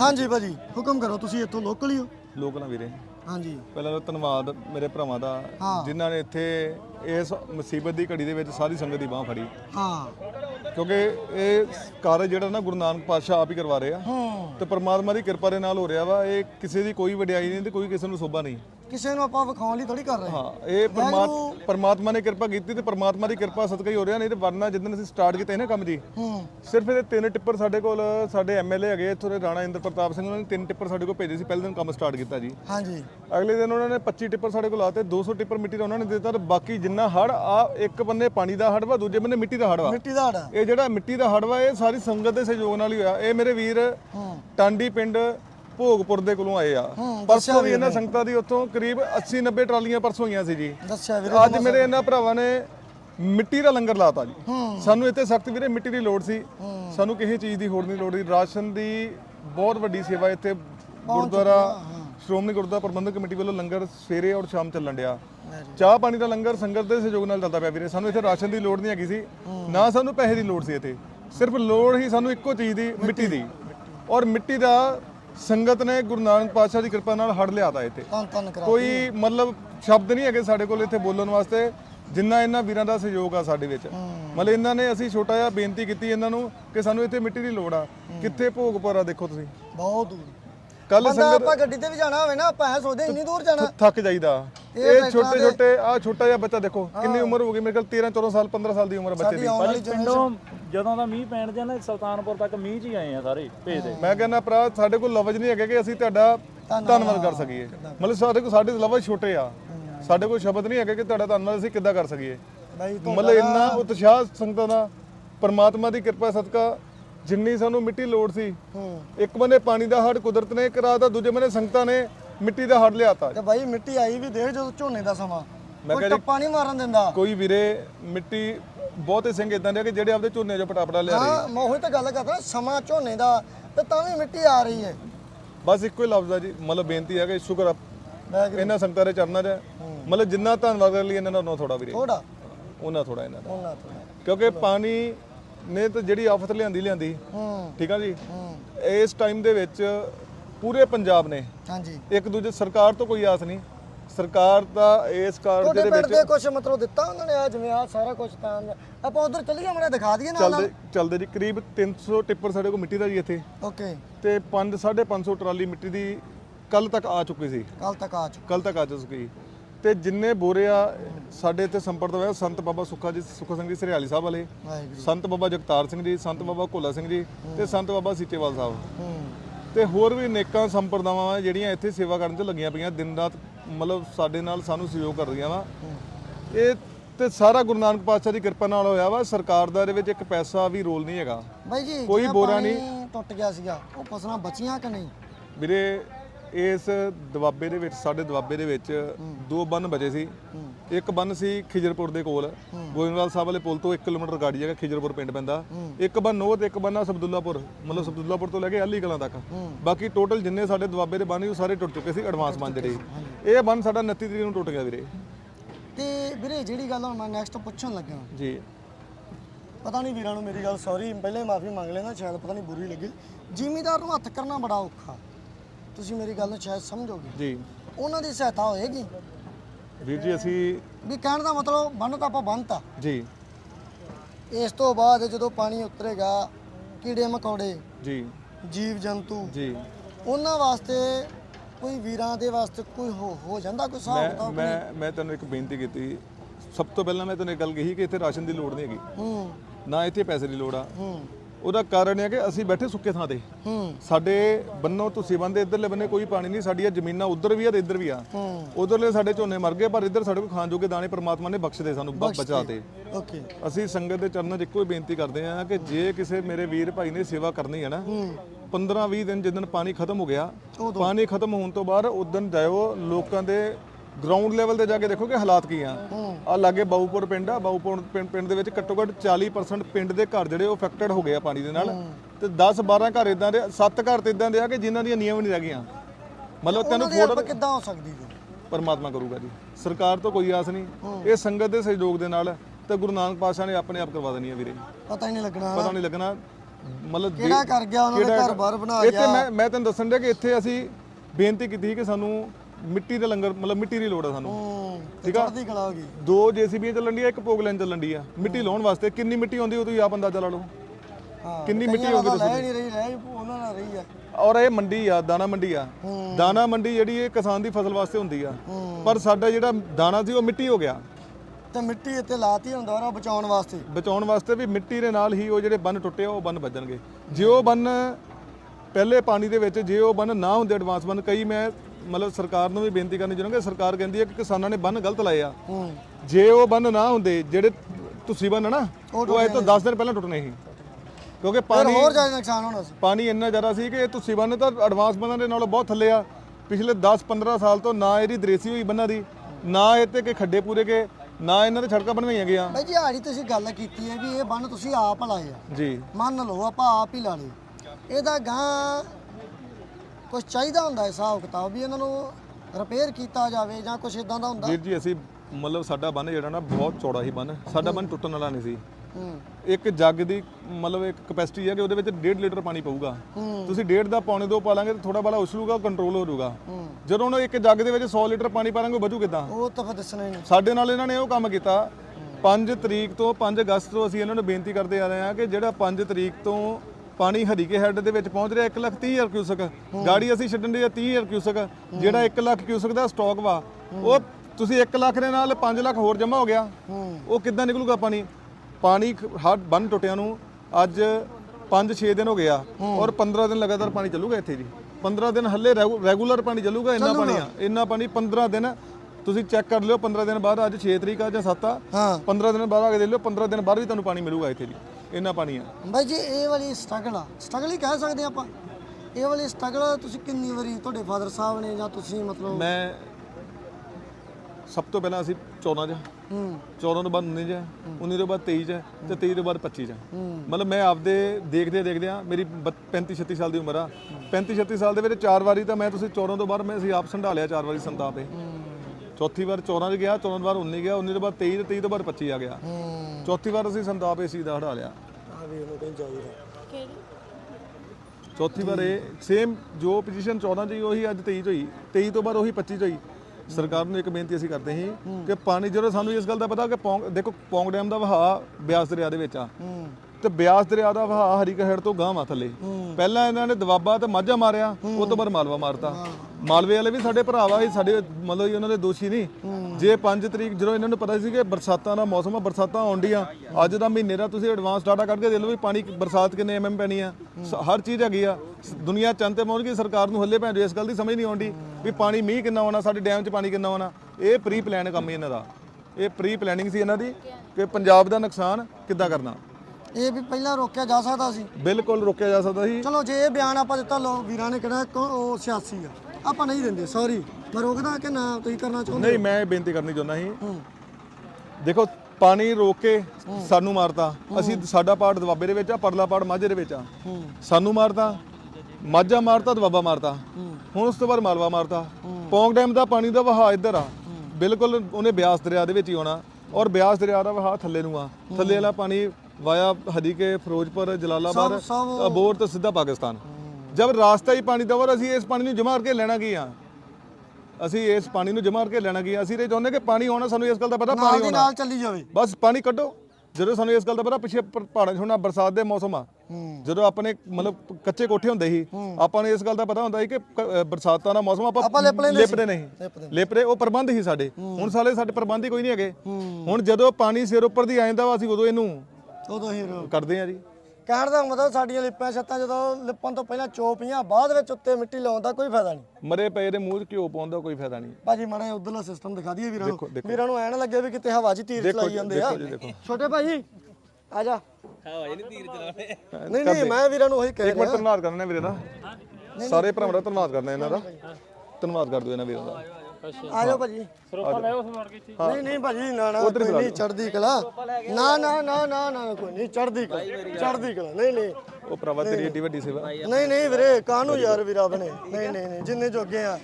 ਹਾਂਜੀ ਭਾਜੀ ਹੁਕਮ ਕਰੋ ਤੁਸੀਂ ਇੱਥੋਂ ਲੋਕਲ ਹੀ ਹੋ। ਲੋਕ ਨਾ ਵੀਰੇ। ਹਾਂਜੀ। ਪਹਿਲਾਂ ਤਾਂ ਧੰਨਵਾਦ ਮੇਰੇ ਭਰਾਵਾਂ ਦਾ ਹਾਂ। ਜਿਨ੍ਹਾਂ ਨੇ ਇੱਥੇ ਇਸ ਮੁਸੀਬਤ ਦੀ ਘੜੀ ਦੇ ਵਿੱਚ ਸਾਰੀ ਸੰਗਤ ਦੀ ਬਾਹ ਫੜੀ। ਹਾਂ। ਕਿਉਂਕਿ ਇਹ ਕਾਰਜ ਜਿਹੜਾ ਨਾ ਗੁਰੂ ਨਾਨਕ ਪਾਤਸ਼ਾਹ ਆਪ ਹੀ ਕਰਵਾ ਰਹੇ। ਆ ਹੂੰ। ਤੇ ਪਰਮਾਤਮਾ ਦੀ ਕਿਰਪਾ ਦੇ ਨਾਲ ਹੋ ਰਿਹਾ ਵਾ ਇਹ ਕਿਸੇ ਦੀ ਕੋਈ ਵਡਿਆਈ ਨਹੀਂ ਤੇ ਕੋਈ ਕਿਸੇ ਨੂੰ ਸੋਭਾ ਨਹੀਂ। ਕਿਸੇ ਨੂੰ ਆਪਾਂ ਵਿਖਾਉਣ ਲਈ ਥੋੜੀ ਕਰ ਰਹੇ ਹਾਂ। ਹਾਂ ਇਹ ਪਰਮਾਤ ਪਰਮਾਤਮਾ ਨੇ ਕਿਰਪਾ ਕੀਤੀ ਤੇ ਪਰਮਾਤਮਾ ਦੀ ਕਿਰਪਾ ਸਦਕਾ ਹੀ ਹੋ ਰਿਹਾ ਨਹੀਂ ਤੇ ਵਰਨਾ ਜਿੱਦਣ ਅਸੀਂ ਸਟਾਰਟ ਕੀਤਾ ਨਾ ਕੰਮ ਜੀ ਹੂੰ। ਸਿਰਫ ਇਹਦੇ ਤਿੰਨ ਟਿੱਪਰ ਸਾਡੇ ਕੋਲ ਸਾਡੇ ਐਮਐਲਏ ਹੈਗੇ ਇੱਥੋਂ ਦੇ ਰਾਣਾ ਇੰਦਰ ਪ੍ਰਤਾਪ ਸਿੰਘ ਉਹਨਾਂ ਨੇ ਤਿੰਨ ਟਿੱਪਰ ਸਾਡੇ ਕੋਲ ਭੇਜੇ ਸੀ ਪਹਿਲੇ ਦਿਨ ਕੰਮ ਸਟਾਰਟ ਕੀਤਾ ਜੀ। ਹਾਂਜੀ। ਅਗਲੇ ਦਿਨ ਉਹਨਾਂ ਨੇ 25 ਟਿੱਪਰ ਸਾਡੇ ਕੋਲ ਆਤੇ 200 ਟਿੱਪਰ ਮਿੱਟੀ ਦਾ ਉਹਨਾਂ ਨੇ ਦਿੱਤਾ ਤੇ ਬਾਕੀ ਜਿੰਨਾ ਹੜ ਆ ਇੱਕ ਬੰਨੇ ਪਾਣੀ ਦਾ ਹੜ ਵਾ ਦੂਜੇ ਬੰਨੇ ਮਿੱਟੀ ਦਾ ਹੜ ਵਾ। ਮਿੱਟੀ ਦਾ ਹੜਾ ਇਹ ਜਿਹੜਾ ਮਿੱਟੀ ਦਾ ਹੜ ਵਾ ਇਹ ਸਾਰੀ ਸੰਗਤ ਦੇ ਸਹਿਯੋਗ ਨਾਲ ਹੀ ਹੋਇਆ। ਇਹ ਮੇਰੇ ਵੀਰ ਟਾਂਡੀ ਪਿੰਡ ਭੋਗਪੁਰ ਦੇ ਕੋਲੋਂ ਆਏ ਆ। ਹੂੰ, ਪਰਸੋਂ ਵੀ ਇਹਨਾਂ ਸੰਗਤਾਂ ਦੀ ਉੱਥੋਂ ਕਰੀਬ 80 90 ਟਰਾਲੀਆਂ ਪਰਸੋਂ ਹੋਈਆਂ ਸੀ ਜੀ। ਦੱਸਿਆ ਵੀਰੇ ਅੱਜ ਮੇਰੇ ਇਹਨਾਂ ਭਰਾਵਾਂ ਨੇ ਮਿੱਟੀ ਦਾ ਲੰਗਰ ਲਾਤਾ ਜੀ। ਸਾਨੂੰ ਇੱਥੇ ਸਖਤ ਵੀਰੇ ਮਿੱਟੀ ਦੀ ਲੋੜ ਸੀ। ਸਾਨੂੰ ਕਿਸੇ ਚੀਜ਼ ਦੀ ਹੋਰ ਨਹੀਂ ਲੋੜ ਸੀ। ਰਾਸ਼ਨ ਦੀ ਬਹੁਤ ਵੱਡੀ ਸੇਵਾ ਇੱਥੇ ਗੁਰਦੁਆਰਾ ਸ਼੍ਰੋਮਣੀ ਗੁਰਦੁਆਰਾ ਪ੍ਰਬੰਧਕ ਕਮੇਟੀ ਵੱਲੋਂ ਲੰਗਰ ਸਵੇਰੇ ਔਰ ਸ਼ਾਮ ਚੱਲਣ ਡਿਆ। ਚਾਹ ਪਾਣੀ ਦਾ ਲੰਗਰ ਸੰਗਤ ਦੇ ਸਹਿਯੋਗ ਨਾਲ ਚੱਲਦਾ ਪਿਆ ਵੀਰੇ। ਸਾਨੂੰ ਇੱਥੇ ਰਾਸ਼ਨ ਦੀ ਲੋੜ ਨਹੀਂ ਹੈਗੀ ਸੀ। ਨਾ ਸਾਨੂੰ ਪੈਸੇ ਦੀ ਲੋੜ ਸੀ ਇੱਥੇ। ਸਿਰਫ ਲੋੜ ਹੀ ਸਾਨੂੰ ਇੱਕੋ ਚੀਜ਼ ਦੀ। ਮਿੱਟੀ ਦੀ। ਔਰ ਮਿੱਟੀ ਦਾ ਸੰਗਤ ਨੇ ਗੁਰੂ ਨਾਨਕ ਪਾਤਸ਼ਾਹ ਦੀ ਕਿਰਪਾ ਨਾਲ ਹੜ ਲਿਆਦਾ ਇੱਥੇ। ਕਰਾ ਕੋਈ ਮਤਲਬ ਸ਼ਬਦ ਨਹੀਂ ਹੈਗੇ ਸਾਡੇ ਕੋਲ ਇੱਥੇ ਬੋਲਣ ਵਾਸਤੇ ਜਿੰਨਾ ਇਹਨਾਂ ਵੀਰਾਂ ਦਾ ਸਹਿਯੋਗ ਆ ਸਾਡੇ ਵਿੱਚ। ਮਤਲਬ ਇਹਨਾਂ ਨੇ ਅਸੀਂ ਛੋਟਾ ਜਿਹਾ ਬੇਨਤੀ ਕੀਤੀ ਇਹਨਾਂ ਨੂੰ ਕਿ ਸਾਨੂੰ ਇੱਥੇ ਮਿੱਟੀ ਦੀ ਲੋੜ ਆ। ਕਿੱਥੇ ਭੋਗਪੁਰ ਆ ਦੇਖੋ ਤੁਸੀਂ? ਬਹੁਤ ਦੂਰ। ਕੱਲ ਬੰਦਾ ਆਪਾਂ ਗੱਡੀ ਤੇ ਵੀ ਜਾਣਾ ਹੋਵੇ ਨਾ ਆਪਾਂ ਐ ਸੋਚਦੇ ਇੰਨੀ ਦੂਰ ਜਾਣਾ। ਥੱਕ ਜਾਈਦਾ। ਇਹ ਛੋਟੇ ਛੋਟੇ ਆ ਛੋਟਾ ਜਿਹਾ ਬੱਚਾ ਦੇਖੋ ਕਿੰਨੀ ਉਮਰ ਹੋ ਗਈ ਮੇਰੇ ਕੋਲ 13 14 ਸਾਲ 15 ਸਾਲ ਦੀ ਉਮਰ ਬੱਚੇ ਦੀ। ਵਾਲੀ ਪਿੰਡੋਂ ਜਦੋਂ ਦਾ ਮੀਂਹ ਪੈਣ ਨਾ ਸੁਲਤਾਨਪੁਰ ਤੱਕ ਮੀਂਹ 'ਚ ਹੀ ਆਏ ਆ ਸਾਰੇ ਭੇਜਦੇ ਮੈਂ ਕਹਿੰਦਾ ਭਰਾ ਸਾਡੇ ਕੋਲ ਲਫ਼ਜ਼ ਨਹੀਂ ਹੈਗੇ ਕਿ ਅਸੀਂ ਤੁਹਾਡਾ ਧੰਨਵਾਦ। ਕਰ ਸਕੀਏ। ਮਤਲਬ ਸਾਡੇ ਕੋਲ ਸਾਡੇ ਲਫ਼ਜ਼ ਛੋਟੇ ਆ। ਸਾਡੇ ਕੋਲ ਸ਼ਬਦ ਨਹੀਂ ਹੈਗੇ ਕਿ ਤੁਹਾਡਾ ਧੰਨਵਾਦ ਅਸੀਂ ਕਿੱਦਾਂ ਕਰ ਸਕੀਏ। ਮਤਲਬ ਇੰਨਾ ਉਤਸ਼ਾਹ ਸੰਗਤਾਂ ਦਾ ਪਰਮਾਤਮਾ ਦੀ ਕਿਰਪਾ ਸਦਕਾ ਜਿੰਨੀ ਸਾਨੂੰ ਮਿੱਟੀ ਲੋੜ ਸੀ ਹੂੰ। ਇੱਕ ਬੰਨੇ ਪਾਣੀ ਦਾ ਹੜ ਕੁਦਰਤ ਨੇ ਕਰਾਤਾ ਦੂਜੇ ਬੰਨੇ ਸੰਗਤਾਂ ਨੇ ਮਿੱਟੀ ਦਾ ਹੜ ਲਿਆਤਾ। ਤੇ ਬਾਈ ਮਿੱਟੀ ਆਈ ਵੀ ਦੇਖ ਜਦੋਂ ਝੋਨੇ ਦਾ ਸਮਾਂ। ਮੈਂ ਕੋਈ ਟੱਪਾ ਨਹੀਂ ਮਾਰਨ ਦਿੰਦਾ। ਕੋਈ ਵੀਰੇ ਮਿੱਟੀ ਬਹੁਤੇ ਸਿੰਘ ਇਦਾਂ ਦੇ ਕਿ ਜਿਹੜੇ ਆਪਦੇ ਝੋਨੇ 'ਚੋਂ ਪਟਾਪੜਾ ਲਿਆ ਰਹੇ ਹਾਂ ਮੈਂ ਉਹੀ ਤਾਂ ਗੱਲ ਕਰਦਾ ਸਮਾਂ ਝੋਨੇ ਦਾ ਤੇ ਤਾਂ ਵੀ ਮਿੱਟੀ ਆ ਰਹੀ ਹੈ। ਬਸ ਇੱਕੋ ਹੀ ਲਫ਼ਜ਼ ਆ ਜੀ ਮਤਲਬ ਬੇਨਤੀ ਹੈ ਕਿ ਸ਼ੁਕਰ ਆ ਇਹਨਾਂ ਸੰਗਤਾਂ ਦੇ ਚਰਨਾਂ 'ਚ। ਮਤਲਬ ਜਿੰਨਾ ਧੰਨਵਾਦ ਕਰ ਲਈ ਇਹਨਾਂ ਦਾ ਉਹਨਾਂ ਥੋੜਾ ਵੀਰੇ। ਥੋੜਾ ਉਹਨਾਂ ਥੋੜਾ ਇਹਨਾਂ ਦਾ। ਕਿਉਂਕਿ ਪਾਣੀ ਨੇ ਤਾਂ ਜਿਹੜੀ ਆਫਤ ਲਿਆਂਦੀ ਲਿਆਂਦੀ। ਹੂੰ। ਠੀਕ ਆ ਜੀ? ਹੂੰ। ਇਸ ਟਾਈਮ ਦੇ ਵਿੱਚ ਪੂਰੇ ਪੰਜਾਬ ਨੇ। ਹਾਂਜੀ। ਇੱਕ ਦੂਜੇ ਸਰਕਾਰ ਤੋਂ ਕੋਈ ਆਸ ਨਹੀਂ। ਸਰਕਾਰ ਦਾ ਇਸ ਕਾਰਜ ਦੇ ਵਿੱਚ ਦੇ ਕੁਝ ਮਤਲਬ ਦਿੱਤਾ ਉਹਨਾਂ ਨੇ ਆ ਜਿਵੇਂ ਆ ਸਾਰਾ ਕੁਝ ਤਾਂ ਆਪਾਂ ਉਧਰ ਚੱਲੀਏ ਮੜਾ ਦਿਖਾ ਦਈਏ ਨਾਲ ਨਾਲ। ਚੱਲਦੇ ਚੱਲਦੇ ਜੀ ਕਰੀਬ 300 ਟਿੱਪਰ ਸਾਡੇ ਕੋਲ ਮਿੱਟੀ ਦਾ ਜੀ ਇੱਥੇ। ਓਕੇ। ਤੇ 5 550 ਟਰਾਲੀ ਮਿੱਟੀ ਦੀ ਕੱਲ ਤੱਕ ਆ ਚੁੱਕੀ ਸੀ। ਕੱਲ ਤੱਕ ਆ ਚੁੱਕਾ। ਕੱਲ ਤੱਕ ਆ ਚੁੱਕੀ। ਤੇ ਜਿੰਨੇ ਬੋਰੇ ਆ ਸਾਡੇ ਇੱਥੇ ਸੰਪਰਕ ਹੋਇਆ ਸੰਤ ਬਾਬਾ ਸੁੱਖਾ ਜੀ ਸੁੱਖਾ ਸਿੰਘ ਜੀ ਸਰਿਆਲੀ ਸਾਹਿਬ ਵਾਲੇ ਸੰਤ ਬਾਬਾ ਜਗਤਾਰ ਸਿੰਘ ਜੀ ਸੰਤ ਬਾਬਾ ਭੋਲਾ ਸਿੰਘ ਜੀ ਤੇ ਸੰਤ ਬਾਬਾ ਸੀਚੇਵਾਲ ਸਾਹਿਬ। ਤੇ ਹੋਰ ਵੀ ਨੇਕਾਂ ਸੰਪਰਦਾਵਾਂ ਜਿਹੜੀਆਂ ਇੱਥੇ ਸੇਵਾ ਕਰਨ 'ਚ ਲੱਗੀਆਂ ਪਈਆਂ ਦਿਨ ਰਾਤ ਮਤਲਬ ਸਾਡੇ ਨਾਲ ਸਾਨੂੰ ਸਹਿਯੋਗ ਕਰ ਰਹੀਆਂ ਵਾ। ਇਹ ਤੇ ਸਾਰਾ ਗੁਰੂ ਨਾਨਕ ਪਾਤਸ਼ਾਹ ਦੀ ਕਿਰਪਾ ਨਾਲ ਹੋਇਆ ਵਾ ਸਰਕਾਰ ਦਾ ਇਹਦੇ ਵਿੱਚ ਇੱਕ ਪੈਸਾ ਵੀ ਰੋਲ ਨਹੀਂ ਹੈਗਾ। ਬਾਈ ਜੀ ਕੋਈ ਬੋਰਾ ਨਹੀਂ। ਟੁੱਟ ਗਿਆ ਸੀਗਾ ਉਹ ਫਸਲਾਂ ਬਚੀਆਂ ਕਿ ਨਹੀਂ? ਵੀਰੇ ਇਸ ਦਵਾਬੇ ਦੇ ਵਿੱਚ ਸਾਡੇ ਦਵਾਬੇ ਦੇ ਵਿੱਚ ਦੋ ਬੰਨ ਬਚੇ ਸੀ। ਇੱਕ ਬੰਨ ਸੀ ਖਿਜਰਪੁਰ ਦੇ ਕੋਲ। ਗੋਇੰਦਵਾਲ ਸਾਹਿਬ ਵਾਲੇ ਪੁਲ ਤੋਂ 1 ਕਿਲੋਮੀਟਰ ਗਾੜੀ ਜਗ੍ਹਾ ਖਿਜਰਪੁਰ ਪਿੰਡ ਪੈਂਦਾ। ਇੱਕ ਬੰਨ ਉਹ ਤੇ ਇੱਕ ਬੰਨ ਆ ਸਬਦੁੱਲਾਪੁਰ। ਮਤਲਬ ਸਬਦੁੱਲਾਪੁਰ ਤੋਂ ਲੈ ਕੇ ਅਲੀ ਕਲਾਂ ਤੱਕ। ਬਾਕੀ ਟੋਟਲ ਜਿੰਨੇ ਸਾਡੇ ਦਵਾਬੇ ਦੇ ਬੰਨ ਸੀ ਉਹ ਸਾਰੇ ਟੁੱਟ ਚੁੱਕੇ ਸੀ ਐਡਵਾਂਸ ਬੰਨ ਜਿਹੜੇ ਇਹ ਬੰਨ ਸਾਡਾ 29 ਤਰੀਕ ਨੂੰ ਟੁੱਟ ਗਿਆ ਵੀਰੇ। ਤੇ ਵੀਰੇ ਜਿਹੜੀ ਗੱਲ ਹੁਣ ਮੈਂ ਨੈਕਸਟ ਪੁੱਛਣ ਲੱਗਾ ਜੀ। ਪਤਾ ਨਹੀਂ ਵੀਰਾਂ ਨੂੰ ਮੇਰੀ ਗੱਲ ਸੌਰੀ ਪਹਿਲੇ ਮਾਫੀ ਮੰਗ ਲੈਣਾ ਸ਼ਾਇਦ ਪਤਾ ਨਹੀਂ ਬੁਰੀ ਲੱਗੇ। ਜ਼ਿਮੀਦਾਰ ਨੂੰ ਹੱਥ ਕਰਨਾ ਬੜਾ ਔਖਾ। ਤੁਸੀਂ ਮੇਰੀ ਗੱਲ ਨੂੰ ਸ਼ਾਇਦ ਸਮਝੋਗੇ। ਜੀ। ਉਹਨਾਂ ਦੀ ਸਹਾਇਤਾ ਹੋਏਗੀ। ਵੀਰ ਜੀ ਅਸੀਂ ਵੀ ਕਹਿਣ ਦਾ ਮਤਲਬ ਬੰਨ ਤਾਂ ਆਪਾਂ ਬੰਨਤਾ ਜੀ। ਇਸ ਤੋਂ ਬਾਅਦ ਜਦੋਂ ਪਾਣੀ ਉਤਰੇਗਾ ਕੀੜੇ ਮਕੌੜੇ ਜੀ। ਜੀਵ ਜੰਤੂ ਜੀ। ਉਹਨਾਂ ਵਾਸਤੇ ਕੋਈ ਵੀਰਾਂ ਦੇ ਵਾਸਤੇ ਕੋਈ ਹੋ ਹੋ ਜਾਂਦਾ ਕੋਈ ਹਿਸਾਬ ਮੈਂ ਕਿਤਾਬ ਮੈਂ ਮੈਂ ਤੈਨੂੰ ਇੱਕ ਬੇਨਤੀ ਕੀਤੀ। ਸਭ ਤੋਂ ਪਹਿਲਾਂ ਮੈਂ ਤੈਨੂੰ ਇੱਕ ਗੱਲ ਕਹੀ ਕਿ ਇੱਥੇ ਰਾਸ਼ਨ ਦੀ ਲੋੜ ਨਹੀਂ ਹੈਗੀ। ਹੂੰ। ਨਾ ਇੱਥੇ ਪੈਸੇ ਦੀ ਲੋੜ ਆ। ਹੂੰ। ਉਹਦਾ ਕਾਰਨ ਇਹ ਹੈ ਕਿ ਅਸੀਂ ਬੈਠੇ ਸੁੱਕੇ ਥਾਂ ਤੇ। ਹੂੰ। ਸਾਡੇ ਬੰਨੋਂ ਤੁਸੀਂ ਬੰਦੇ ਇਧਰਲੇ ਬੰਨੇ ਕੋਈ ਪਾਣੀ ਨਹੀਂ ਸਾਡੀਆਂ ਜ਼ਮੀਨਾਂ ਉਧਰ ਵੀ ਆ ਤੇ ਇੱਧਰ ਵੀ ਆ। ਹੂੰ। ਉਧਰਲੇ ਸਾਡੇ ਝੋਨੇ ਮਰ ਗਏ ਪਰ ਇੱਧਰ ਸਾਡੇ ਕੋਲ ਖਾਣ ਜੋਗੇ ਦਾਣੇ ਪ੍ਰਮਾਤਮਾ ਨੇ ਬਖਸ਼ ਸਾਨੂੰ ਬ- ਬਚਾ ਤੇ। ਓਕੇ। ਅਸੀਂ ਸੰਗਤ ਦੇ ਚਰਨਾਂ 'ਚ ਇੱਕੋ ਹੀ ਬੇਨਤੀ ਕਰਦੇ ਆ ਕਿ ਜੇ ਕਿਸੇ ਮੇਰੇ ਵੀਰ ਭਾਈ ਨੇ ਸੇਵਾ ਕਰਨੀ ਹੈ ਨਾ 15 20 ਦਿਨ ਜਿੱਦਣ ਪਾਣੀ ਖਤਮ ਹੋ ਗਿਆ ਪਾਣੀ ਖਤਮ ਹੋਣ ਤੋਂ ਬਾਅਦ ਉਦੋਂ ਜਾਇਓ ਲੋਕਾਂ ਦੇ ਗਰਾਊਂਡ ਲੈਵਲ ਤੇ ਜਾ ਕੇ ਦੇਖੋ ਕਿ ਹਾਲਾਤ ਕੀ ਆ। ਆ ਲਾਗੇ ਬਾਊਪੁਰ ਪਿੰਡ ਆ ਬਾਊਪੁਰ ਪਿੰਡ ਪਿੰਡ ਦੇ ਵਿੱਚ ਘੱਟੋ ਘੱਟ 40% ਪਿੰਡ ਦੇ ਘਰ ਜਿਹੜੇ ਉਹ ਅਫੈਕਟਡ ਹੋ ਗਏ ਆ ਪਾਣੀ ਦੇ ਨਾਲ। ਤੇ 10 12 ਘਰ ਇਦਾਂ ਦੇ 7 ਘਰ ਤੇ ਇਦਾਂ ਦੇ ਆ ਕਿ ਜਿਨ੍ਹਾਂ ਦੀਆਂ ਨੀਆਂ ਵੀ ਨਹੀਂ ਰਹਿ ਗਈਆਂ। ਮਤਲਬ ਤੈਨੂੰ help ਕਿੱਦਾਂ ਹੋ ਸਕਦੀ ਜੀ? ਪਰਮਾਤਮਾ ਕਰੂਗਾ ਜੀ। ਸਰਕਾਰ ਤੋਂ ਕੋਈ ਆਸ ਨਹੀਂ। ਇਹ ਸੰਗਤ ਦੇ ਸਹਿਯੋਗ ਦੇ ਨਾਲ ਤੇ ਗੁਰੂ ਨਾਨਕ ਪਾਤਸ਼ਾਹ ਨੇ ਆਪਣੇ ਆਪ ਕਰਵਾ ਦੇਣੀ ਹੈ ਵੀਰੇ। ਪਤਾ ਹੀ ਨਹੀਂ ਲੱਗਣਾ। ਪਤਾ ਨਹੀਂ ਲੱਗਣਾ। ਮਤਲਬ ਕਿਹੜਾ ਕਰ ਗਿਆ ਉਹਨਾਂ ਕਿਹੜਾ- ਘਰ ਬਾਹਰ ਬਣਾ ਇੱਥੇ ਗਿਆ। ਮੈਂ ਮੈਂ ਤੈਨੂੰ ਦੱਸਣ ਡਿਆ ਕਿ ਇੱਥੇ ਅਸੀਂ ਬੇਨਤੀ ਕੀਤੀ ਸੀ ਕਿ ਸਾਨੂੰ ਮਿੱਟੀ ਦੇ ਲੰਗਰ ਮਤਲਬ ਮਿੱਟੀ ਦੀ ਲੋੜ ਆ ਸਾਨੂੰ। ਠੀਕ ਆ। ਚੜ੍ਹਦੀ ਕਲਾ ਹੋ ਗਈ। ਦੋ ਜੀਸੀਬੀ ਚੱਲਣ ਦੀ ਆ ਇੱਕ ਪੋਗਲੈਨ ਚੱਲਣ ਦੀ ਆ ਮਿੱਟੀ ਲਾਉਣ ਵਾਸਤੇ ਕਿੰਨੀ ਮਿੱਟੀ ਆਉਂਦੀ ਉਹ ਤੁਸੀਂ ਆਪ ਅੰਦਾਜ਼ਾ ਲਾ ਲਓ। ਹਾਂ ਕਿੰਨੀ ਮਿੱਟੀ ਹੋਊਗੀ ਨਾਲ ਤਾਂ ਦੱਸੋ ਲੈ ਨਹੀਂ ਰਹੀ ਰਹਿ ਉਹਨਾਂ ਨਾਲ ਰਹੀ ਆ। ਔਰ ਇਹ ਮੰਡੀ ਆ ਦਾਣਾ ਮੰਡੀ ਆ। ਦਾਣਾ ਮੰਡੀ ਜਿਹੜੀ ਇਹ ਕਿਸਾਨ ਦੀ ਫਸਲ ਵਾਸਤੇ ਹੁੰਦੀ ਆ। ਪਰ ਸਾਡਾ ਜਿਹੜਾ ਦਾਣਾ ਸੀ ਉਹ ਮਿੱਟੀ ਹੋ ਗਿਆ। ਤੇ ਮਿੱਟੀ ਇੱਥੇ ਲਾਤੀ ਹੁਣ ਦੁਬਾਰਾ ਬਚਾਉਣ ਵਾਸਤੇ। ਬਚਾਉਣ ਵਾਸਤੇ ਵੀ ਮਿੱਟੀ ਦੇ ਨਾਲ ਹੀ ਉਹ ਜਿਹੜੇ ਬੰਨ ਟੁੱਟੇ ਆ ਉਹ ਬੰਨ ਵੱਜਣਗੇ। ਜੇ ਉਹ ਬੰਨ ਪਹਿਲੇ ਪਾਣੀ ਦੇ ਵਿੱਚ ਜੇ ਉਹ ਬੰਨ ਨਾ ਹੁੰਦੇ ਐਡਵਾਂਸ ਬੰਨ ਕਈ ਮੈਂ ਮਤਲਬ ਸਰਕਾਰ ਨੂੰ ਵੀ ਬੇਨਤੀ ਕਰਨੀ ਚਾਹੁੰਦਾ ਸਰਕਾਰ ਕਹਿੰਦੀ ਹੈ ਕਿ ਕਿਸਾਨਾਂ ਨੇ ਬੰਨ ਗਲਤ ਲਾਏ ਆ। ਜੇ ਉਹ ਬੰਨ ਨਾ ਹੁੰਦੇ ਜਿਹੜੇ ਤੁਸੀਂ ਬੰਨ ਨਾ ਉਹ ਇਹ ਤੋਂ 10 ਦਿਨ ਪਹਿਲਾਂ ਟੁੱਟਣੇ ਸੀ। ਕਿਉਂਕਿ ਪਾਣੀ ਹੋਰ ਜ਼ਿਆਦਾ ਨੁਕਸਾਨ ਹੋਣਾ ਸੀ। ਪਾਣੀ ਇੰਨਾ ਜ਼ਿਆਦਾ ਸੀ ਕਿ ਇਹ ਤੁਸੀਂ ਬੰਨ ਤਾਂ ਐਡਵਾਂਸ ਬੰਨਾਂ ਦੇ ਨਾਲੋਂ ਬਹੁਤ ਥੱਲੇ ਆ। ਪਿਛਲੇ 10-15 ਸਾਲ ਤੋਂ ਨਾ ਇਹਦੀ ਦਰੇਸੀ ਹੋਈ ਬੰਨਾਂ ਦੀ ਨਾ ਇਹ ਤੇ ਕਿ ਖੱਡੇ ਪੂਰੇ ਕੇ ਨਾ ਇਹਨਾਂ ਦੇ ਸੜਕਾਂ ਬਣਵਾਈਆਂ ਗਿਆ ਬਾਈ ਜੀ ਆੜੀ ਤੁਸੀਂ ਗੱਲ ਕੀਤੀ ਹੈ ਵੀ ਇਹ ਬੰਨ ਤੁਸੀਂ ਆਪ ਲਾਏ ਆ। ਜੀ। ਮੰਨ ਲਓ ਆਪਾਂ ਆਪ ਹੀ ਲਾ ਲਏ। ਇਹਦਾ ਗਾਂ ਕੁਝ ਚਾਹੀਦਾ ਹੁੰਦਾ ਹੈ ਹਿਸਾਬ ਕਿਤਾਬ ਵੀ ਇਹਨਾਂ ਨੂੰ ਰਿਪੇਅਰ ਕੀਤਾ ਜਾਵੇ ਜਾਂ ਕੁਝ ਇਦਾਂ ਦਾ ਹੁੰਦਾ? ਵੀਰ ਜੀ ਅਸੀਂ ਮਤਲਬ ਸਾਡਾ ਬੰਨ ਜਿਹੜਾ ਨਾ ਬਹੁਤ ਚੌੜਾ ਹੀ ਬੰਨ। ਸਾਡਾ ਬੰਨ ਟੁੱਟਣ ਵਾਲਾ ਨਹੀਂ ਸੀ। ਹੂੰ। ਇੱਕ ਜੱਗ ਦੀ ਮਤਲਬ ਇੱਕ ਕਪੈਸਿਟੀ ਹੈ ਕਿ ਉਹਦੇ ਵਿੱਚ 1.5 ਲੀਟਰ ਪਾਣੀ ਪਊਗਾ। ਤੁਸੀਂ 1.5 ਦਾ ਪੌਣੇ ਦੋ ਪਾ ਲਾਂਗੇ ਤਾਂ ਥੋੜਾ ਬਾਲਾ ਉਛਲੂਗਾ ਕੰਟਰੋਲ ਹੋ ਜਾਊਗਾ। ਜਦੋਂ ਉਹਨੂੰ ਇੱਕ ਜੱਗ ਦੇ ਵਿੱਚ 100 ਲੀਟਰ ਪਾਣੀ ਪਾ ਲਾਂਗੇ ਉਹ ਬਚੂ ਕਿਦਾਂ? ਉਹ ਤਾਂ ਫਿਰ ਦੱਸਣਾ ਹੀ ਨਹੀਂ। ਸਾਡੇ ਨਾਲ ਇਹਨਾਂ ਨੇ ਉਹ ਕੰਮ ਕੀਤਾ। 5 ਤਰੀਕ ਤੋਂ 5 ਅਗਸਤ ਤੋਂ ਅਸੀਂ ਇਹਨਾਂ ਨੂੰ ਬੇਨਤੀ ਕਰਦੇ ਆ ਰਹੇ ਹਾਂ ਕਿ ਜਿਹੜਾ 5 ਤਰੀਕ ਤੋਂ ਪਾਣੀ ਹਰੀਕੇ ਹੈੱਡ ਦੇ ਵਿੱਚ ਪਹੁੰਚ ਰਿਹਾ 1 ਲੱਖ 30 ਹਜ਼ਾਰ ਕਿਊਸਕ। ਗਾੜੀ ਅਸੀਂ ਛੱਡਣ ਦੀ 30 ਹਜ਼ਾਰ ਕਿਊਸਕ। ਜਿਹੜਾ 1 ਲੱਖ ਕਿਊਸਕ ਦਾ ਸਟਾਕ ਵਾ ਉਹ ਤੁਸੀਂ 1 ਲੱਖ ਦੇ ਨਾਲ 5 ਲੱਖ ਹੋਰ ਜਮਾ ਹੋ ਗਿਆ। ਉਹ ਕਿੱਦਾਂ ਨਿਕਲੂਗਾ ਪਾਣੀ? ਪਾਣੀ ਹਰ ਬੰਨ ਟੁੱਟਿਆਂ ਨੂੰ ਅੱਜ 5-6 ਦਿਨ ਹੋ ਗਿਆ ਔਰ 15 ਦਿਨ ਲਗਾਤਾਰ ਪਾਣੀ ਚੱਲੂਗਾ ਇੱਥੇ ਜੀ। 15 ਦਿਨ ਹੱਲੇ ਰੈਗੂਲਰ ਪਾਣੀ ਚੱਲੂਗਾ ਇੰਨਾ ਪਾਣੀ ਆ। ਇੰਨਾ ਪਾਣੀ 15 ਦਿਨ ਤੁਸੀਂ ਚੈੱਕ ਕਰ ਲਿਓ 15 ਦਿਨ ਬਾਅਦ ਅੱਜ 6 ਤਰੀਕ ਆ ਜਾਂ 7 ਆ। ਹਾਂ। 15 ਦਿਨ ਬਾਅਦ ਆ ਕੇ ਦੇਖ ਲਿਓ 15 ਦਿਨ ਬਾਅਦ ਵੀ ਤੁਹਾਨੂੰ ਪਾਣੀ ਮਿਲੂਗਾ ਇੱਥੇ ਜੀ। ਇੰਨਾ ਪਾਣੀ ਆ। ਬਾਈ ਜੀ ਇਹ ਵਾਲੀ ਸਟਰਗਲ ਆ। ਸਟਰਗਲ ਹੀ ਕਹਿ ਸਕਦੇ ਆਪਾਂ। ਇਹ ਵਾਲੀ ਸਟਰਗਲ ਤੁਸੀਂ ਕਿੰਨੀ ਵਾਰੀ ਤੁਹਾਡੇ ਫਾਦਰ ਸਾਹਿਬ ਨੇ ਜਾਂ ਤੁਸੀਂ ਮਤਲਬ ਮੈਂ ਸਭ ਤੋਂ ਪਹਿਲਾਂ ਅਸੀਂ 14 ਚ ਹੂੰ। 14 ਤੋਂ ਬਾਅਦ 19 ਚ 19 ਤੋਂ ਬਾਅਦ 23 ਚ ਤੇ 23 ਤੋਂ ਬਾਅਦ 25 ਚ ਮਤਲਬ ਮੈਂ ਆਪਦੇ ਦੇਖਦੇ ਦੇਖਦੇ ਆ ਮੇਰੀ 35 36 ਸਾਲ ਦੀ ਉਮਰ ਆ। 35 36 ਸਾਲ ਦੇ ਵਿੱਚ ਚਾਰ ਵਾਰੀ ਤਾਂ ਮੈਂ ਤੁਸੀਂ 14 ਤੋਂ ਬਾਅਦ ਮੈਂ ਅਸੀਂ ਆਪ ਸੰਭਾਲਿਆ ਚਾਰ ਵਾਰੀ ਸੰਤਾਪ ਚੌਥੀ ਵਾਰ 14 ਚ ਗਿਆ 14 ਤੋਂ ਬਾਅਦ 19 ਗਿਆ 19 ਤੋਂ ਬਾਅਦ 23 ਤੇ 23 ਤੋਂ ਬਾਅਦ 25 ਆ ਗਿਆ। ਚੌਥੀ ਵਾਰ ਅਸੀਂ ਸੰਤਾਪ ਏਸੀ ਦਾ ਹਟਾ ਲਿਆ। ਕਹੀਂ ਚਾਹੀਦਾ। ਚੌਥੀ ਵਾਰ ਇਹ ਸੇਮ ਜੋ ਪੋਜੀਸ਼ਨ 14 ਚ ਸੀ ਉਹੀ ਅੱਜ 23 ਚ ਹੋਈ। 23 ਤੋਂ ਬਾਅਦ ਉਹੀ 25 ਚ ਹੋਈ। ਸਰਕਾਰ ਨੂੰ ਇੱਕ ਬੇਨਤੀ ਅਸੀਂ ਕਰਦੇ ਸੀ ਕਿ ਪਾਣੀ ਜਦੋਂ ਸਾਨੂੰ ਇਸ ਗੱਲ ਦਾ ਪਤਾ ਕਿ ਪੌਂਗ ਦੇਖੋ ਪੌਂਗ ਡੈਮ ਦਾ ਵਹਾਅ ਬਿਆਸ ਦਰਿਆ ਦੇ ਵਿੱਚ ਆ। ਹੂੰ। ਤੇ ਬਿਆਸ ਦਰਿਆ ਦਾ ਵਹਾਅ ਹਰੀਕਾ ਤੋਂ ਗਾਂਹ ਆ ਥੱਲੇ। ਪਹਿਲਾਂ ਇਹਨਾਂ ਨੇ ਦਵਾਬਾ ਤੇ ਮਾਝਾ ਮਾਰਿਆ ਉਹ ਤੋਂ ਬਾਅਦ ਮਾਲਵਾ ਮਾਰਤਾ। ਮਾਲਵੇ ਵਾਲੇ ਵੀ ਸਾਡੇ ਭਰਾ ਵਾ ਇਹ ਸਾਡੇ ਮਤਲਬ ਕਿ ਉਹਨਾਂ ਦੇ ਦੋਸ਼ੀ ਨਹੀਂ। ਜੇ 5 ਤਰੀਕ ਜਦੋਂ ਇਹਨਾਂ ਨੂੰ ਪਤਾ ਸੀ ਕਿ ਬਰਸਾਤਾਂ ਦਾ ਮੌਸਮ ਆ ਬਰਸਾਤਾਂ ਆਉਂਦੀਆਂ ਅੱਜ ਦਾ ਮਹੀਨੇ ਦਾ ਤੁਸੀਂ ਐਡਵਾਂਸ ਡਾਟਾ ਕੱਢ ਕੇ ਦੇਖ ਲਓ ਵੀ ਪਾਣੀ ਬਰਸਾਤ ਕਿੰਨੇ ਐਮਐਮ ਪੈਣੀ ਆ। ਹਰ ਚੀਜ਼ ਹੈਗੀ ਆ। ਦੁਨੀਆ ਚੰਦ ਤੇ ਪਹੁੰਚ ਗਈ ਸਰਕਾਰ ਨੂੰ ਹੱਲੇ ਭੈਣ ਇਸ ਗੱਲ ਦੀ ਸਮਝ ਨਹੀਂ ਆਉਂਦੀ ਵੀ ਪਾਣੀ ਮੀਂਹ ਕਿੰਨਾ ਆਉਣਾ ਸਾਡੇ ਡੈਮ 'ਚ ਪਾਣੀ ਕਿੰਨਾ ਆਉਣਾ। ਇਹ ਪ੍ਰੀ ਪਲਾਨ ਕੰਮ ਇਹਨਾਂ ਦਾ। ਇਹ ਪ੍ਰੀ ਪਲੈਨਿੰਗ ਸੀ ਇਹਨਾਂ ਦੀ ਕਿ ਪੰਜਾਬ ਦਾ ਨੁਕਸਾਨ ਕਿੱਦਾਂ ਕਰਨਾ। ਇਹ ਵੀ ਪਹਿਲਾਂ ਰੋਕਿਆ ਜਾ ਸਕਦਾ ਸੀ। ਬਿਲਕੁਲ ਰੋਕਿਆ ਜਾ ਸਕਦਾ ਸੀ। ਚਲੋ ਜੇ ਇਹ ਬਿਆਨ ਆਪਾਂ ਦਿੱਤਾ ਲੋ ਵੀਰਾਂ ਨੇ ਕਿਹੜਾ ਕੌਣ- ਉਹ ਸਿਆਸੀ ਆ। ਆਪਾਂ ਨਹੀਂ ਦਿੰਦੇ ਸੌਰੀ ਮੈਂ ਰੋਕਦਾ ਕਿ ਨਾ ਤੁਸੀਂ ਕਰਨਾ ਚਾਹੁੰਦੇ ਨਹੀਂ ਮੈਂ ਇਹ ਬੇਨਤੀ ਕਰਨੀ ਚਾਹੁੰਦਾ ਸੀ। ਹੂੰ। ਦੇਖੋ ਪਾਣੀ ਰੋਕ ਕੇ ਸਾਨੂੰ ਮਾਰਤਾ। ਅਸੀਂ ਸਾਡਾ ਪਾਰਟ ਦਵਾਬੇ ਦੇ ਵਿੱਚ ਆ ਪਰਲਾ ਪਾਰਟ ਮਾਝੇ ਦੇ ਵਿੱਚ ਆ। ਹੂੰ। ਸਾਨੂੰ ਮਾਰਤਾ ਮਾਝਾ ਮਾਰਤਾ ਦਵਾਬਾ ਮਾਰਤਾ। ਹੂੰ। ਹੁਣ ਉਸ ਤੋਂ ਬਾਅਦ ਮਾਲਵਾ ਮਾਰਤਾ। ਪੌਂਗ ਡੈਮ ਦਾ ਪਾਣੀ ਦਾ ਵਹਾਅ ਇੱਧਰ ਆ। ਬਿਲਕੁਲ ਉਹਨੇ ਬਿਆਸ ਦਰਿਆ ਦੇ ਵਿੱਚ ਹੀ ਆਉਣਾ ਔਰ ਬਿਆਸ ਦਰਿਆ ਦਾ ਵਹਾਅ ਥੱਲੇ ਨੂੰ ਆ। ਥੱਲੇ ਵਾਲਾ ਪਾਣੀ ਵਾਇਆ ਹਰੀਕੇ ਫਿਰੋਜ਼ਪੁਰ ਜਲਾਲਾਬਾਦ ਅਬੋਰ ਤੋਂ ਸਿੱਧਾ ਪਾਕਿਸਤਾਨ। ਜਦ ਰਾਸਤਾ ਹੀ ਪਾਣੀ ਦਾ ਵਾ ਅਸੀਂ ਇਸ ਪਾਣੀ ਨੂੰ ਜਮਾ ਕਰਕੇ ਲੈਣਾ ਕੀ ਆ? ਅਸੀਂ ਇਸ ਪਾਣੀ ਨੂੰ ਜਮਾ ਕਰਕੇ ਲੈਣਾ ਕੀ ਆ? ਅਸੀਂ ਇਹ ਚਾਹੁੰਦੇ ਕਿ ਪਾਣੀ ਆਉਣਾ ਸਾਨੂੰ ਇਸ ਗੱਲ ਦਾ ਪਤਾ ਪਾਣੀ ਆਉਣਾ ਨਾਲ ਚੱਲੀ ਜਾਵੇ। ਬਸ ਪਾਣੀ ਕੱਢੋ। ਜਦੋਂ ਸਾਨੂੰ ਇਸ ਗੱਲ ਦਾ ਪਤਾ ਪਿੱਛੇ ਪਹਾੜਾਂ 'ਚ ਹੁਣ ਬਰਸਾਤ ਦੇ ਮੌਸਮ ਆ। ਜਦੋਂ ਆਪਣੇ ਮਤਲਬ ਕੱਚੇ ਕੋਠੇ ਹੁੰਦੇ ਸੀ ਆਪਾਂ ਨੂੰ ਇਸ ਗੱਲ ਦਾ ਪਤਾ ਹੁੰਦਾ ਸੀ ਕਿ ਕ- ਬਰਸਾਤਾਂ ਦਾ ਮੌਸਮ ਆਪਾਂ ਲਿਪਦੇ ਨਹੀਂ। ਲਿਪਦੇ। ਲਿਪਰੇ ਉਹ ਪ੍ਰਬੰਧ ਹੀ ਸਾਡੇ। ਹੁਣ ਸਾਲੇ ਸਾਡੇ ਪ੍ਰਬੰਧ ਹੀ ਕੋਈ ਨਹੀਂ ਹੈਗੇ। ਹੁਣ ਜਦੋਂ ਪਾਣੀ ਸਿਰ ਉੱਪਰ ਦੀ ਆ ਜਾਂਦਾ ਵਾ ਅਸੀਂ ਉਦੋਂ ਇਹਨੂੰ ਉਦੋਂ ਹੀ ਰੋ ਕਰਦੇ ਆ ਜੀ। ਕਹਿਣ ਦਾ ਮਤਲਬ ਸਾਡੀਆਂ ਲਿਪਾਂ ਛੱਤਾਂ ਜਦੋਂ ਲਿਪਣ ਤੋਂ ਪਹਿਲਾਂ ਚੋਪੀਆਂ ਬਾਅਦ ਵਿੱਚ ਉੱਤੇ ਮਿੱਟੀ ਲਾਉਣ ਦਾ ਕੋਈ ਫਾਇਦਾ ਨਹੀਂ। ਮਰੇ ਪਏ ਦੇ ਮੂੰਹ 'ਚ ਘਿਓ ਪਾਉਣ ਦਾ ਕੋਈ ਫਾਇਦਾ ਨਹੀਂ। ਭਾਜੀ ਮਾੜਾ ਉਧਰਲਾ ਸਿਸਟਮ ਦਿਖਾ ਦਈਏ ਵੀਰਾਂ ਨੂੰ। ਦੇਖੋ। ਵੀਰਾਂ ਨੂੰ ਐਨ ਲੱਗੇ ਵੀ ਕਿਤੇ ਹਵਾ 'ਚ ਹੀ ਤੀਰ ਚਲਾਈ ਜਾਂਦੇ ਆ। ਦੇਖੋ ਜੀ, ਦੇਖੋ। ਛੋਟੇ ਭਾਜੀ ਆ ਜਾ। ਨਹੀਂ ਨਹੀਂ ਮੈਂ ਵੀਰਾਂ ਨੂੰ ਉਹੀ ਕਹਿ ਇੱਕ ਮਿੰਟ ਰਿਹਾ। ਧੰਨਵਾਦ ਕਰਨਾ ਵੀਰੇ ਦਾ। ਸਾਰੇ ਭਰਾਵਾਂ ਦਾ ਧੰਨਵਾਦ ਕਰਨਾ ਇਹਨਾਂ ਦਾ। ਧੰਨਵਾਦ ਕਰ ਦਿਓ ਇਹਨਾਂ ਵੀਰਾਂ ਦਾ। ਆ ਜਾਓ ਭਾਜੀ। ਸਰੋਪਾ ਲੈ ਉਸ ਮਾਰ ਕੇ ਇੱਥੇ। ਨਹੀਂ ਨਹੀਂ ਭਾਜੀ ਨਾ ਨਾ ਕੋਈ ਨਹੀਂ ਚੜਦੀ ਕਲਾ। ਨਾ ਨਾ ਨਾ ਨਾ ਨਾ ਕੋਈ ਨਹੀਂ ਚੜਦੀ ਕਲਾ ਚੜਦੀ ਕਲਾ। ਨਹੀਂ ਨਹੀਂ। ਉਹ ਭਰਾਵਾ ਤੇਰੀ ਏਡੀ ਵੱਡੀ ਸੇਵਾ। ਨਹੀਂ ਨਹੀਂ ਵੀਰੇ ਕਾਹਨੂੰ ਯਾਰ ਵੀਰਾ ਬਣੇ ਨਹੀਂ ਨਹੀਂ ਨਹੀਂ ਜਿੰਨੇ ਜੋਗੇ ਆ।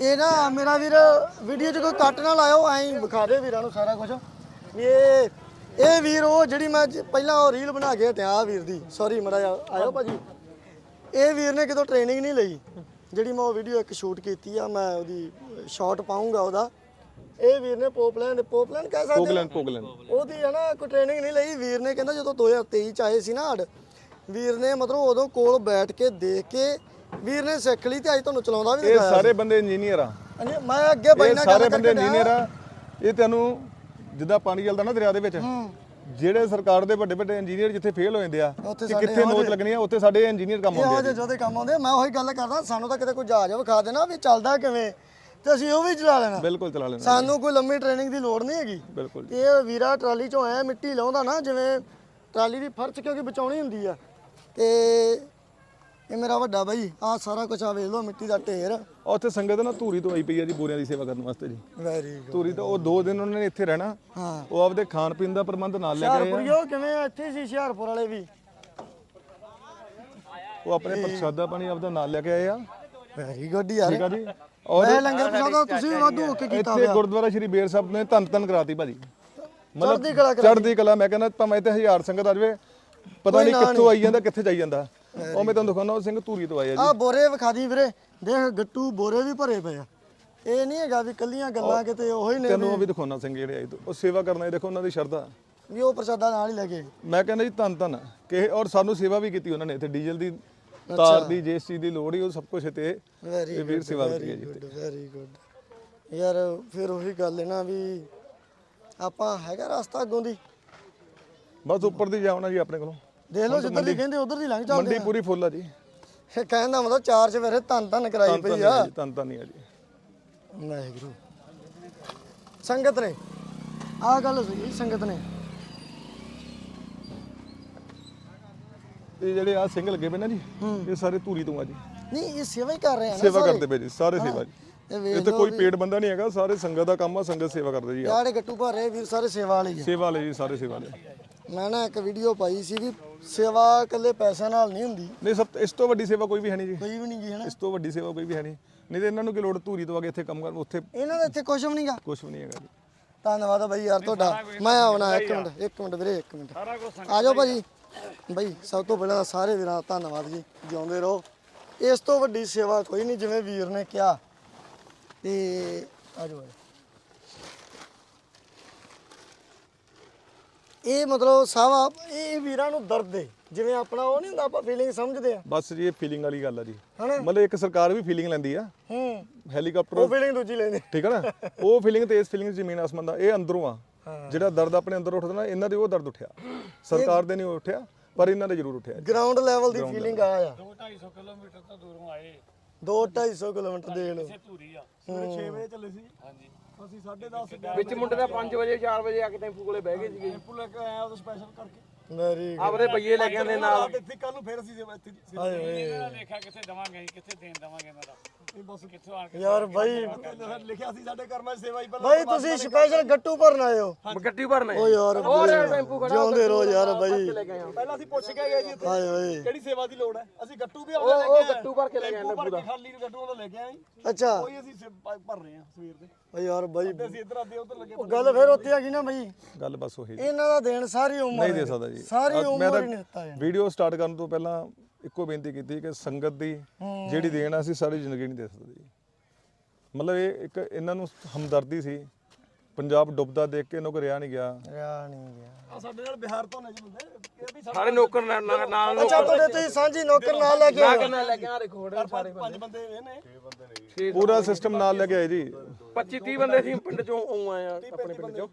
ਇਹ ਨਾ ਮੇਰਾ ਵੀਰ ਵੀਡੀਓ 'ਚ ਕੋਈ ਕੱਟ ਨਾ ਲਾਇਓ ਐਂ ਵਿਖਾ ਦੇ ਵੀਰਾਂ ਨੂੰ ਸਾਰਾ ਕੁਝ ਵੀ ਇਹ ਇਹ ਵੀਰ ਉਹ ਜਿਹੜੀ ਮੈਂ ਪਹਿਲਾਂ ਉਹ ਰੀਲ ਬਣਾ ਕੇ ਹਟਿਆ ਵੀਰ ਦੀ। ਸੌਰੀ ਮੜਾ ਆਇਓ ਭਾਜੀ। ਇਹ ਵੀਰ ਨੇ ਕਿਤੋਂ ਟ੍ਰੇਨਿੰਗ ਨਹੀਂ ਲਈ। ਜਿਹੜੀ ਮੈਂ ਉਹ ਵੀਡੀਓ ਇੱਕ ਸ਼ੂਟ ਕੀਤੀ ਆ ਮੈਂ ਉਹਦੀ ਸ਼ਾਟ ਪਾਉਂਗਾ ਉਹਦਾ। ਇਹ ਵੀਰ ਨੇ ਪੋਪਲੈਂਡ ਪੋਪਲੈਂਡ ਕਹਿ ਸਕਦੇ ਪੋਗਲੈਂਡ ਪੋਗਲੈਂਡ ਉਹਦੀ ਹੈ ਨਾ ਕੋਈ ਟ੍ਰੇਨਿੰਗ ਨਹੀਂ ਲਈ। ਵੀਰ ਨੇ ਕਹਿੰਦਾ ਜਦੋਂ 2023 ਚ ਆਏ ਸੀ ਨਾ ਹੜ ਵੀਰ ਨੇ ਮਤਲਬ ਉਦੋਂ ਕੋਲ ਬੈਠ ਕੇ ਦੇਖ ਕੇ ਵੀਰ ਨੇ ਸਿੱਖ ਲਈ ਤੇ ਅੱਜ ਤੁਹਾਨੂੰ ਚਲਾਉਂਦਾ ਵੀ ਇਹ ਦਿਖਾਇਆ ਸਾਰੇ ਬੰਦੇ ਇੰਜੀਨੀਅਰ ਆ। ਹਾਂਜੀ, ਮੈਂ ਅੱਗੇ ਬਾਈ ਇਹ ਨਾਲ ਸਾਰੇ ਬੰਦੇ ਇੰਜੀਨੀਅਰ ਆ। ਇਹ ਤੈਨੂੰ ਜਿੱਦਾਂ ਪਾਣੀ ਚੱਲਦਾ ਨਾ ਦਰਿਆ ਦੇ ਵਿੱਚ ਜਿਹੜੇ ਸਰਕਾਰ ਦੇ ਵੱਡੇ ਵੱਡੇ ਇੰਜੀਨੀਅਰ ਜਿੱਥੇ ਫੇਲ ਹੋ ਜਾਂਦੇ ਆ ਉੱਥੇ ਕਿ ਸਾਡੇ ਕਿੱਥੇ ਨੋਚ ਲੱਗਣੀ ਆ ਉੱਥੇ ਸਾਡੇ ਇੰਜੀਨੀਅਰ ਕੰਮ ਇਹੋ ਆਉਂਦੇ ਜਿਹੇ ਜਿਹਦੇ ਕੰਮ ਆਉਂਦੇ ਆ, ਮੈਂ ਉਹੀ ਗੱਲ ਕਰਦਾ ਸਾਨੂੰ ਤਾਂ ਕਿਤੇ ਕੋਈ ਜਹਾਜ਼ ਵਿਖਾ ਦੇਣਾ ਵੀ ਚੱਲਦਾ ਕਿਵੇਂ ਤੇ ਅਸੀਂ ਉਹ ਵੀ ਚਲਾ ਲੈਣਾ। ਬਿਲਕੁਲ ਚਲਾ ਲੈਣਾ। ਸਾਨੂੰ ਕੋਈ ਲੰਮੀ ਟ੍ਰੇਨਿੰਗ ਦੀ ਲੋੜ ਨਹੀਂ ਹੈਗੀ। ਬਿਲਕੁਲ ਜੀ। ਇਹ ਵੀਰਾ ਟਰਾਲੀ ਚੋਂ ਆਇਆ ਮਿੱਟੀ ਲਾਉਂਦਾ ਨਾ ਜਿਵੇਂ ਟਰਾਲੀ ਦੀ ਫਰਚ ਕਿਉਂਕਿ ਬਚਾਉਣੀ ਹੁੰਦੀ ਆ ਤੇ ਇਹ ਮੇਰਾ ਵੱਡਾ ਬਾਈ ਆ ਸਾਰਾ ਕੁਝ ਆ ਵੇਖ ਲਓ ਮਿੱਟੀ ਦਾ ਢੇਰ। ਆ ਉੱਥੇ ਸੰਗਤ ਨਾ ਧੂਰੀ ਤੋਂ ਆਈ ਪਈ ਆ ਜੀ ਬੋਰੀਆਂ ਦੀ ਸੇਵਾ ਕਰਨ ਵਾਸਤੇ ਜੀ। ਵੈਰੀ ਗੁੱਡ ਧੂਰੀ ਤੋਂ ਉਹ ਦੋ ਦਿਨ ਉਹਨਾਂ ਨੇ ਇੱਥੇ ਰਹਿਣਾ। ਹਾਂ। ਉਹ ਆਪਦੇ ਖਾਣ ਪੀਣ ਦਾ ਪ੍ਰਬੰਧ ਨਾਲ ਲੈ ਕੇ ਆਏ ਆ। ਕਿਵੇਂ ਆ? ਇੱਥੇ ਸੀ ਹੁਸ਼ਿਆਰਪੁਰ ਵਾਲੇ ਵੀ। ਉਹ ਆਪਣੇ ਪ੍ਰਸ਼ਾਦਾ ਪਾਣੀ ਆਪਦਾ ਨਾਲ ਲੈ ਕੇ ਆਏ ਆ। ਵੈਰੀ ਗੁੱਡ ਯਾਰ। ਠੀਕ ਆ ਜੀ? ਔਰ ਇਹ ਲੰਗਰ ਪ੍ਰਸ਼ਾਦਾ ਤੁਸੀਂ ਵੀ ਵਾਧੂ ਹੋ ਕੇ ਕੀਤਾ ਇੱਥੇ ਗੁਰਦੁਆਰਾ ਸ਼੍ਰੀ ਬੇਰ ਸਾਹਿਬ ਨੇ ਧੰਨ ਧੰਨ ਕਰਾਤੀ ਭਾਜੀ। ਚੜ੍ਹਦੀ ਕਲਾ ਚੜ੍ਹਦੀ ਕਲਾ ਮੈਂ ਕਹਿੰਦਾ ਭਾਵੇਂ ਇੱਥੇ ਹਜ਼ਾਰ ਸੰਗਤ ਆ ਜਾਵੇ ਪਤਾ ਨਹੀਂ ਕਿੱਥੋਂ ਆਈ ਜਾਂਦਾ ਕਿੱਥੇ ਜਾਈ ਜਾਂਦਾ। ਉਹ ਮੈਂ ਤੁਹਾਨੂੰ ਦਿਖਾਉਣਾ ਉਹ ਸਿੰਘ ਧੂਰੀ ਤੋਂ ਆਇਆ ਜੀ। ਆ ਬੋਰੇ ਵਿਖਾ ਦੀ ਵੀਰੇ। ਦੇਖ ਗੱਟੂ ਬੋਰੇ ਵੀ ਭਰੇ ਪਏ ਆ। ਇਹ ਨਹੀਂ ਹੈਗਾ ਵੀ ਕੱਲੀਆਂ ਗੱਲਾਂ ਕਿਤੇ ਉਹੀ ਨੇ ਤੈਨੂੰ ਉਹ ਵੀ ਦਿਖਾਉਣਾ ਸਿੰਘ ਜਿਹੜੇ ਆਏ ਤੋਂ। ਉਹ ਸੇਵਾ ਕਰਨਾ ਦੇਖੋ ਉਹਨਾਂ ਦੀ ਸ਼ਰਧਾ। ਵੀ ਉਹ ਪ੍ਰਸ਼ਾਦਾ ਨਾਲ ਹੀ ਲੈ ਗਏ ਮੈਂ ਕਹਿੰਦਾ ਜੀ ਧੰਨ ਧੰਨ। ਕਿ ਔਰ ਸਾਨੂੰ ਸੇਵਾ ਵੀ ਕੀਤੀ ਉਹਨਾਂ ਨੇ ਇੱਥੇ। ਡੀਜ਼ਲ ਦੀ ਤਾਰ ਦੀ ਜਿਸ ਚੀਜ਼ ਦੀ ਲੋੜ ਹੀ ਉਹ ਸਭ ਕੁਝ ਇੱਥੇ ਵੈਰੀ ਵੀਰ ਸੇਵਾ ਕੀਤੀ ਜੀ ਵੈਰੀ ਗੁੱਡ ਯਾਰ ਫਿਰ ਉਹੀ ਗੱਲ ਹੈ ਨਾ ਵੀ ਆਪਾਂ ਹੈਗਾ ਰਸਤਾ ਅੱਗੋਂ ਦੀ। ਬਸ ਉੱਪਰ ਦੀ ਜਾਉਣਾ ਜੀ ਆਪਣੇ ਕੋਲੋਂ। ਦੇਖ ਲਓ ਜਿੱਧਰ ਦੀ ਕਹਿੰਦੇ ਉਧਰ ਦੀ ਲੰਘ ਚੱਲਦੇ ਮੰਡੀ ਪੂਰੀ ਫੁੱਲ ਆ ਜੀ। ਇਹ ਕਹਿਣ ਦਾ ਮਤਲਬ ਚਾਰ ਚਵੇਰੇ ਧੰਨ ਧੰਨ ਕਰਾਈ ਪਈ ਆ। ਹੈ ਜੀ ਧੰਨ ਧੰਨ ਹੀ ਆ ਜੀ। ਵਾਹਿਗੁਰੂ। ਸੰਗਤ ਨੇ ਆਹ ਗੱਲ ਸਹੀ ਸੰਗਤ ਨੇ। ਇਹ ਜਿਹੜੇ ਆ ਸਿੰਘ ਲੱਗੇ ਪਏ ਨਾ ਜੀ ਇਹ ਸਾਰੇ ਧੂਰੀ ਤੋਂ ਆ ਜੀ। ਨਹੀਂ ਇਹ ਸੇਵਾ ਹੀ ਕਰ ਰਹੇ ਆ ਨਾ ਸੇਵਾ ਸਾਰੇ? ਕਰਦੇ ਪਏ ਜੀ ਸਾਰੇ ਸੇਵਾ ਜੀ। ਇਹ ਵੇਖ ਇੱਥੇ ਕੋਈ ਪੇੜ ਬੰਦਾ ਨਹੀਂ ਹੈਗਾ ਸਾਰੇ ਸੰਗਤ ਦਾ ਕੰਮ ਆ ਸੰਗਤ ਸੇਵਾ ਕਰਦੇ ਜੀ ਯਾਰ ਇਹ ਗੱਟੂ ਭਰ ਰਹੇ ਵੀਰ ਸਾਰੇ ਸੇਵਾ ਵਾਲੇ ਹੀ ਆ। ਸੇਵਾ ਲਈ ਜੀ ਸਾਰੇ ਸੇਵਾ ਲਈ ਮੈਂ ਨਾ ਇੱਕ ਵੀਡੀਓ ਪਾਈ ਸੀ ਵੀ ਸੇਵਾ ਇਕੱਲੇ ਪੈਸਿਆਂ ਨਾਲ ਨਹੀਂ ਹੁੰਦੀ। ਨਹੀਂ ਸਭ ਇਸ ਤੋਂ ਵੱਡੀ ਸੇਵਾ ਕੋਈ ਵੀ ਹੈ ਨਹੀਂ ਜੀ। ਕੋਈ ਵੀ ਨਹੀਂ ਗੀ ਹਨਾ? ਇਸ ਤੋਂ ਵੱਡੀ ਸੇਵਾ ਕੋਈ ਵੀ ਹੈ ਨਹੀਂ। ਨਹੀਂ ਤੇ ਇਹਨਾਂ ਨੂੰ ਕੀ ਲੋੜ ਧੂਰੀ ਤੋਂ ਆ ਕੇ ਇੱਥੇ ਕੰਮ ਕਰਨ ਉੱਥੇ ਇਹਨਾਂ ਦਾ ਇੱਥੇ ਕੁਝ ਵੀ ਨਹੀਂਗਾ ਕੁਝ ਵੀ ਨਹੀਂ ਹੈਗਾ ਜੀ। ਧੰਨਵਾਦ ਆ ਬਾਈ ਯਾਰ ਤੁਹਾਡਾ। ਮੈਂ ਆਉਣਾ ਇੱਕ ਮਿੰਟ ਇੱਕ ਮਿੰਟ ਵੀਰੇ ਇੱਕ ਮਿੰਟ। ਆ ਜਾਓ ਭਾਜੀ। ਬਾਈ ਸਭ ਤੋਂ ਪਹਿਲਾਂ ਤਾਂ ਸਾਰੇ ਵੀਰਾਂ ਦਾ ਧੰਨਵਾਦ ਜੀ। ਜਿਉਂਦੇ ਰਹੋ। ਇਸ ਤੋਂ ਵੱਡੀ ਸੇਵਾ ਕੋਈ ਨਹੀਂ ਜਿਵੇਂ ਵੀਰ ਨੇ ਕਿਹਾ। ਤੇ ਆ ਜਾਓ ਆ ਜਾਓ। ਇਹ ਮਤਲਬ ਸਭ ਆਪ- ਇਹ ਵੀਰਾਂ ਨੂੰ ਦਰਦ ਦੇ ਜਿਵੇਂ ਆਪਣਾ ਉਹ ਨਹੀਂ ਹੁੰਦਾ ਆਪਾਂ ਫੀਲਿੰਗ ਸਮਝਦੇ ਆ। ਬਸ ਜੀ ਇਹ ਫੀਲਿੰਗ ਵਾਲੀ ਗੱਲ ਆ ਜੀ। ਹਨਾ? ਮਤਲਬ ਇੱਕ ਸਰਕਾਰ ਵੀ ਫੀਲਿੰਗ ਲੈਂਦੀ ਆ। ਹੂੰ। ਹੈਲੀਕਾਪਟਰ ਉਹ ਫੀਲਿੰਗ ਦੂਜੀ ਲੈਂਦੇ। ਠੀਕ ਹੈ ਨਾ? ਉਹ ਫੀਲਿੰਗ ਤੇ ਇਸ ਫੀਲਿੰਗ ਜ਼ਮੀਨ ਆਸਮਾਨ ਦਾ ਇਹ ਅੰਦਰੋਂ ਆ। ਜਿਹੜਾ ਦਰਦ ਆਪਣੇ ਅੰਦਰ ਉੱਠਦਾ ਨਾ ਇਹਨਾਂ ਦੇ ਉਹ ਦਰਦ ਉੱਠਿਆ। ਸਰਕਾਰ ਦੇ ਨਹੀਂ ਉੱਠਿਆ ਪਰ ਇਹਨਾਂ ਦੇ ਜ਼ਰੂਰ ਉੱਠਿਆ। ਗਰਾਊਂਡ ਲੈਵਲ ਦੀ ਫੀਲਿੰਗ ਆ ਆ। 2-250 ਕਿਲੋਮੀਟਰ ਤੋਂ ਦੂਰੋਂ ਆਏ। 2 250 ਕਿਲੋਮੀਟਰ ਦੇ ਲਓ। ਧੂਰੀ ਆ। ਸਵੇਰੇ 6 ਵਜੇ ਚੱਲੇ ਸੀ। ਹਾਂਜੀ। ਅਸੀਂ 10:30 ਵਿੱਚ ਮੁੰਡੇ ਦਾ 5 ਵਜੇ 4 ਵਜੇ ਆ ਕੇ ਟੈਂਪੂ ਕੋਲੇ ਬਹਿ ਗਏ ਸੀਗੇ ਟੈਂਪੂ ਲੈ ਕੇ ਆਇਆ ਉਹ ਸਪੈਸ਼ਲ ਕਰਕੇ। ਵੈਰੀ ਆਪਦੇ ਪਈਏ ਲੈ ਕੇ ਆਂਦੇ ਨਾਲ। ਇੱਥੇ ਕੱਲ ਨੂੰ ਫੇਰ ਅਸੀਂ ਇੱਥੇ ਹਾਏ ਲੇਖਾ ਕਿੱਥੇ ਦਵਾਂਗੇ ਕਿੱਥੇ ਦੇਣ ਦਵਾਂਗੇ ਇਹਨਾਂ ਦਾ ਕੇ ਯਾਰ ਬਾਈ। ਲਿਖਿਆ ਸੀ ਸਾਡੇ ਕਰਮਾਂ 'ਚ ਸੇਵਾ ਹੀ ਬਾਈ ਤੁਸੀਂ ਸਪੈਸ਼ਲ ਗੱਟੂ ਭਰਨ ਆਏ ਹੋ। ਗੱਡੀ ਭਰਨੇ ਓ ਯਾਰ ਜਿਉਂਦੇ ਰਹੋ ਯਾਰ ਬਾਈ। ਪਹਿਲਾਂ ਅਸੀਂ ਪੁੱਛ ਕੇ ਗਏ ਜੀ ਇੱਥੇ ਹਾਏ ਓਏ ਕਿਹੜੀ ਸੇਵਾ ਦੀ ਲੋੜ ਹੈ? ਅਸੀਂ ਗੱਟੂ ਵੀ ਉਹ ਉਹ ਗੱਟੂ ਭਰ ਕੇ ਲੈ ਗਏ ਭਰ ਕੇ ਖਾਲੀ ਨੂੰ ਗੱਟੂ ਉਹਦਾ ਲੈ ਕੇ ਆਏ। ਅੱਛਾ। ਕੋਈ ਅਸੀਂ ਭਰ ਰਹੇ ਹਾਂ ਸਵੇਰ ਦੇ। ਓ ਯਾਰ ਬਾਈ ਅਸੀਂ ਇੱਧਰ ਆਦੇ ਉੱਧਰ ਲੱਗੇ ਉਹ ਗੱਲ ਫਿਰ ਉੱਥੇ ਆ ਗਈ ਨਾ ਬਾਈ। ਗੱਲ ਬਸ ਉਹੀ। ਇਹਨਾਂ ਦਾ ਦੇਣ ਸਾਰੀ ਉਮਰ ਨਹੀਂ ਦੇ। ਸਕਦਾ ਜੀ। ਸਾਰੀ ਉਮਰ ਨਹੀਂ ਦਿੱਤਾ ਵੀਡੀਓ ਸਟਾਰਟ ਕਰਨ ਤੋਂ ਪਹਿਲਾਂ ਇੱਕੋ ਬੇਨਤੀ ਕੀਤੀ ਕਿ ਸੰਗਤ ਦੀ ਜਿਹੜੀ ਦੇਣ ਅਸੀਂ ਸਾਰੀ ਜ਼ਿੰਦਗੀ ਨਹੀਂ ਦੇ ਸਕਦੇ ਜੀ ਮਤਲਬ ਇਹ ਇੱਕ ਇਹਨਾਂ ਨੂੰ ਹਮਦਰਦੀ ਸੀ ਪੰਜਾਬ ਡੁੱਬਦਾ ਦੇਖ ਕੇ ਇਹਨਾਂ ਕੋ ਰਿਆ ਨਹੀਂ ਗਿਆ ਰਿਆ ਨਹੀਂ ਗਿਆ ਸਾਡੇ ਨਾਲ ਬਿਹਾਰ ਤੋਂ ਨੇ ਜੀ ਬੰਦੇ ਇਹ ਵੀ ਸਾਰੇ ਨੌਕਰ ਨਾਲ ਨਾਲ- ਨਾਲ ਅੱਛਾ ਤੁਹਾਡੇ ਤੁਸੀਂ ਸਾਂਝੀ ਨੌਕਰ ਨਾਲ ਲੈ ਕੇ ਆਏ ਹੋ? ਕਿੰਨਾ ਲੈ ਕੇ ਆ ਰਿਕਾਰਡ ਸਾਰੇ ਪੰਜ ਬੰਦੇ ਇਹ ਨੇ ਛੇ ਪੂਰਾ ਸਿਸਟਮ ਨਾਲ ਲੈ ਕੇ ਆਏ ਜੀ 25 30 ਬੰਦੇ ਸੀ ਪਿੰਡ ਚੋਂ ਆਉਂ ਆਏ ਆ ਆਪਣੇ ਪਿੰਡ ਚੋਂ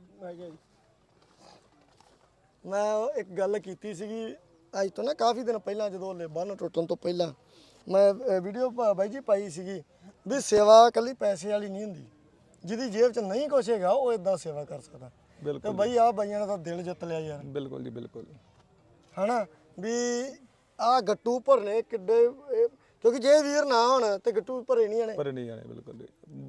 ਮੈਂ ਉਹ ਇੱਕ ਗੱਲ ਕੀਤੀ ਸੀਗੀ ਅੱਜ ਤੋਂ ਨਾ ਕਾਫੀ ਦਿਨ ਪਹਿਲਾਂ ਜਦੋਂ ਲੈ ਬੰਨ ਟੁੱਟਣ ਤੋਂ ਪਹਿਲਾਂ ਮੈਂ ਵੀਡੀਓ ਬਾਈ ਜੀ ਪਾਈ ਸੀਗੀ ਵੀ ਸੇਵਾ ਇਕੱਲੀ ਪੈਸੇ ਵਾਲੀ ਨਹੀਂ ਹੁੰਦੀ। ਜਿਹਦੀ ਜੇਬ 'ਚ ਨਹੀਂ ਕੁਛ ਹੈਗਾ ਉਹ ਇਦਾਂ ਸੇਵਾ ਕਰ ਸਕਦਾ। ਤੇ ਬਿਲਕੁਲ ਬਾਈ ਆ ਬਾਈਆਂ ਨੇ ਤਾਂ ਦਿਲ ਜਿੱਤ ਲਿਆ ਯਾਰ। ਬਿਲਕੁਲ ਜੀ ਬਿਲਕੁਲ। ਹਨਾ? ਵੀ ਆ ਗੱਟੂ ਭਰਨੇ ਕਿੱਡੇ ਕਿਉਂਕਿ ਜੇ ਵੀਰ ਨਾ ਹੋਣ ਤੇ ਗੱਟੂ ਭਰੇ ਨਹੀਂ ਆਣੇ ਪਰ ਨਹੀਂ ਜਾਣੇ ਬਿਲਕੁਲ।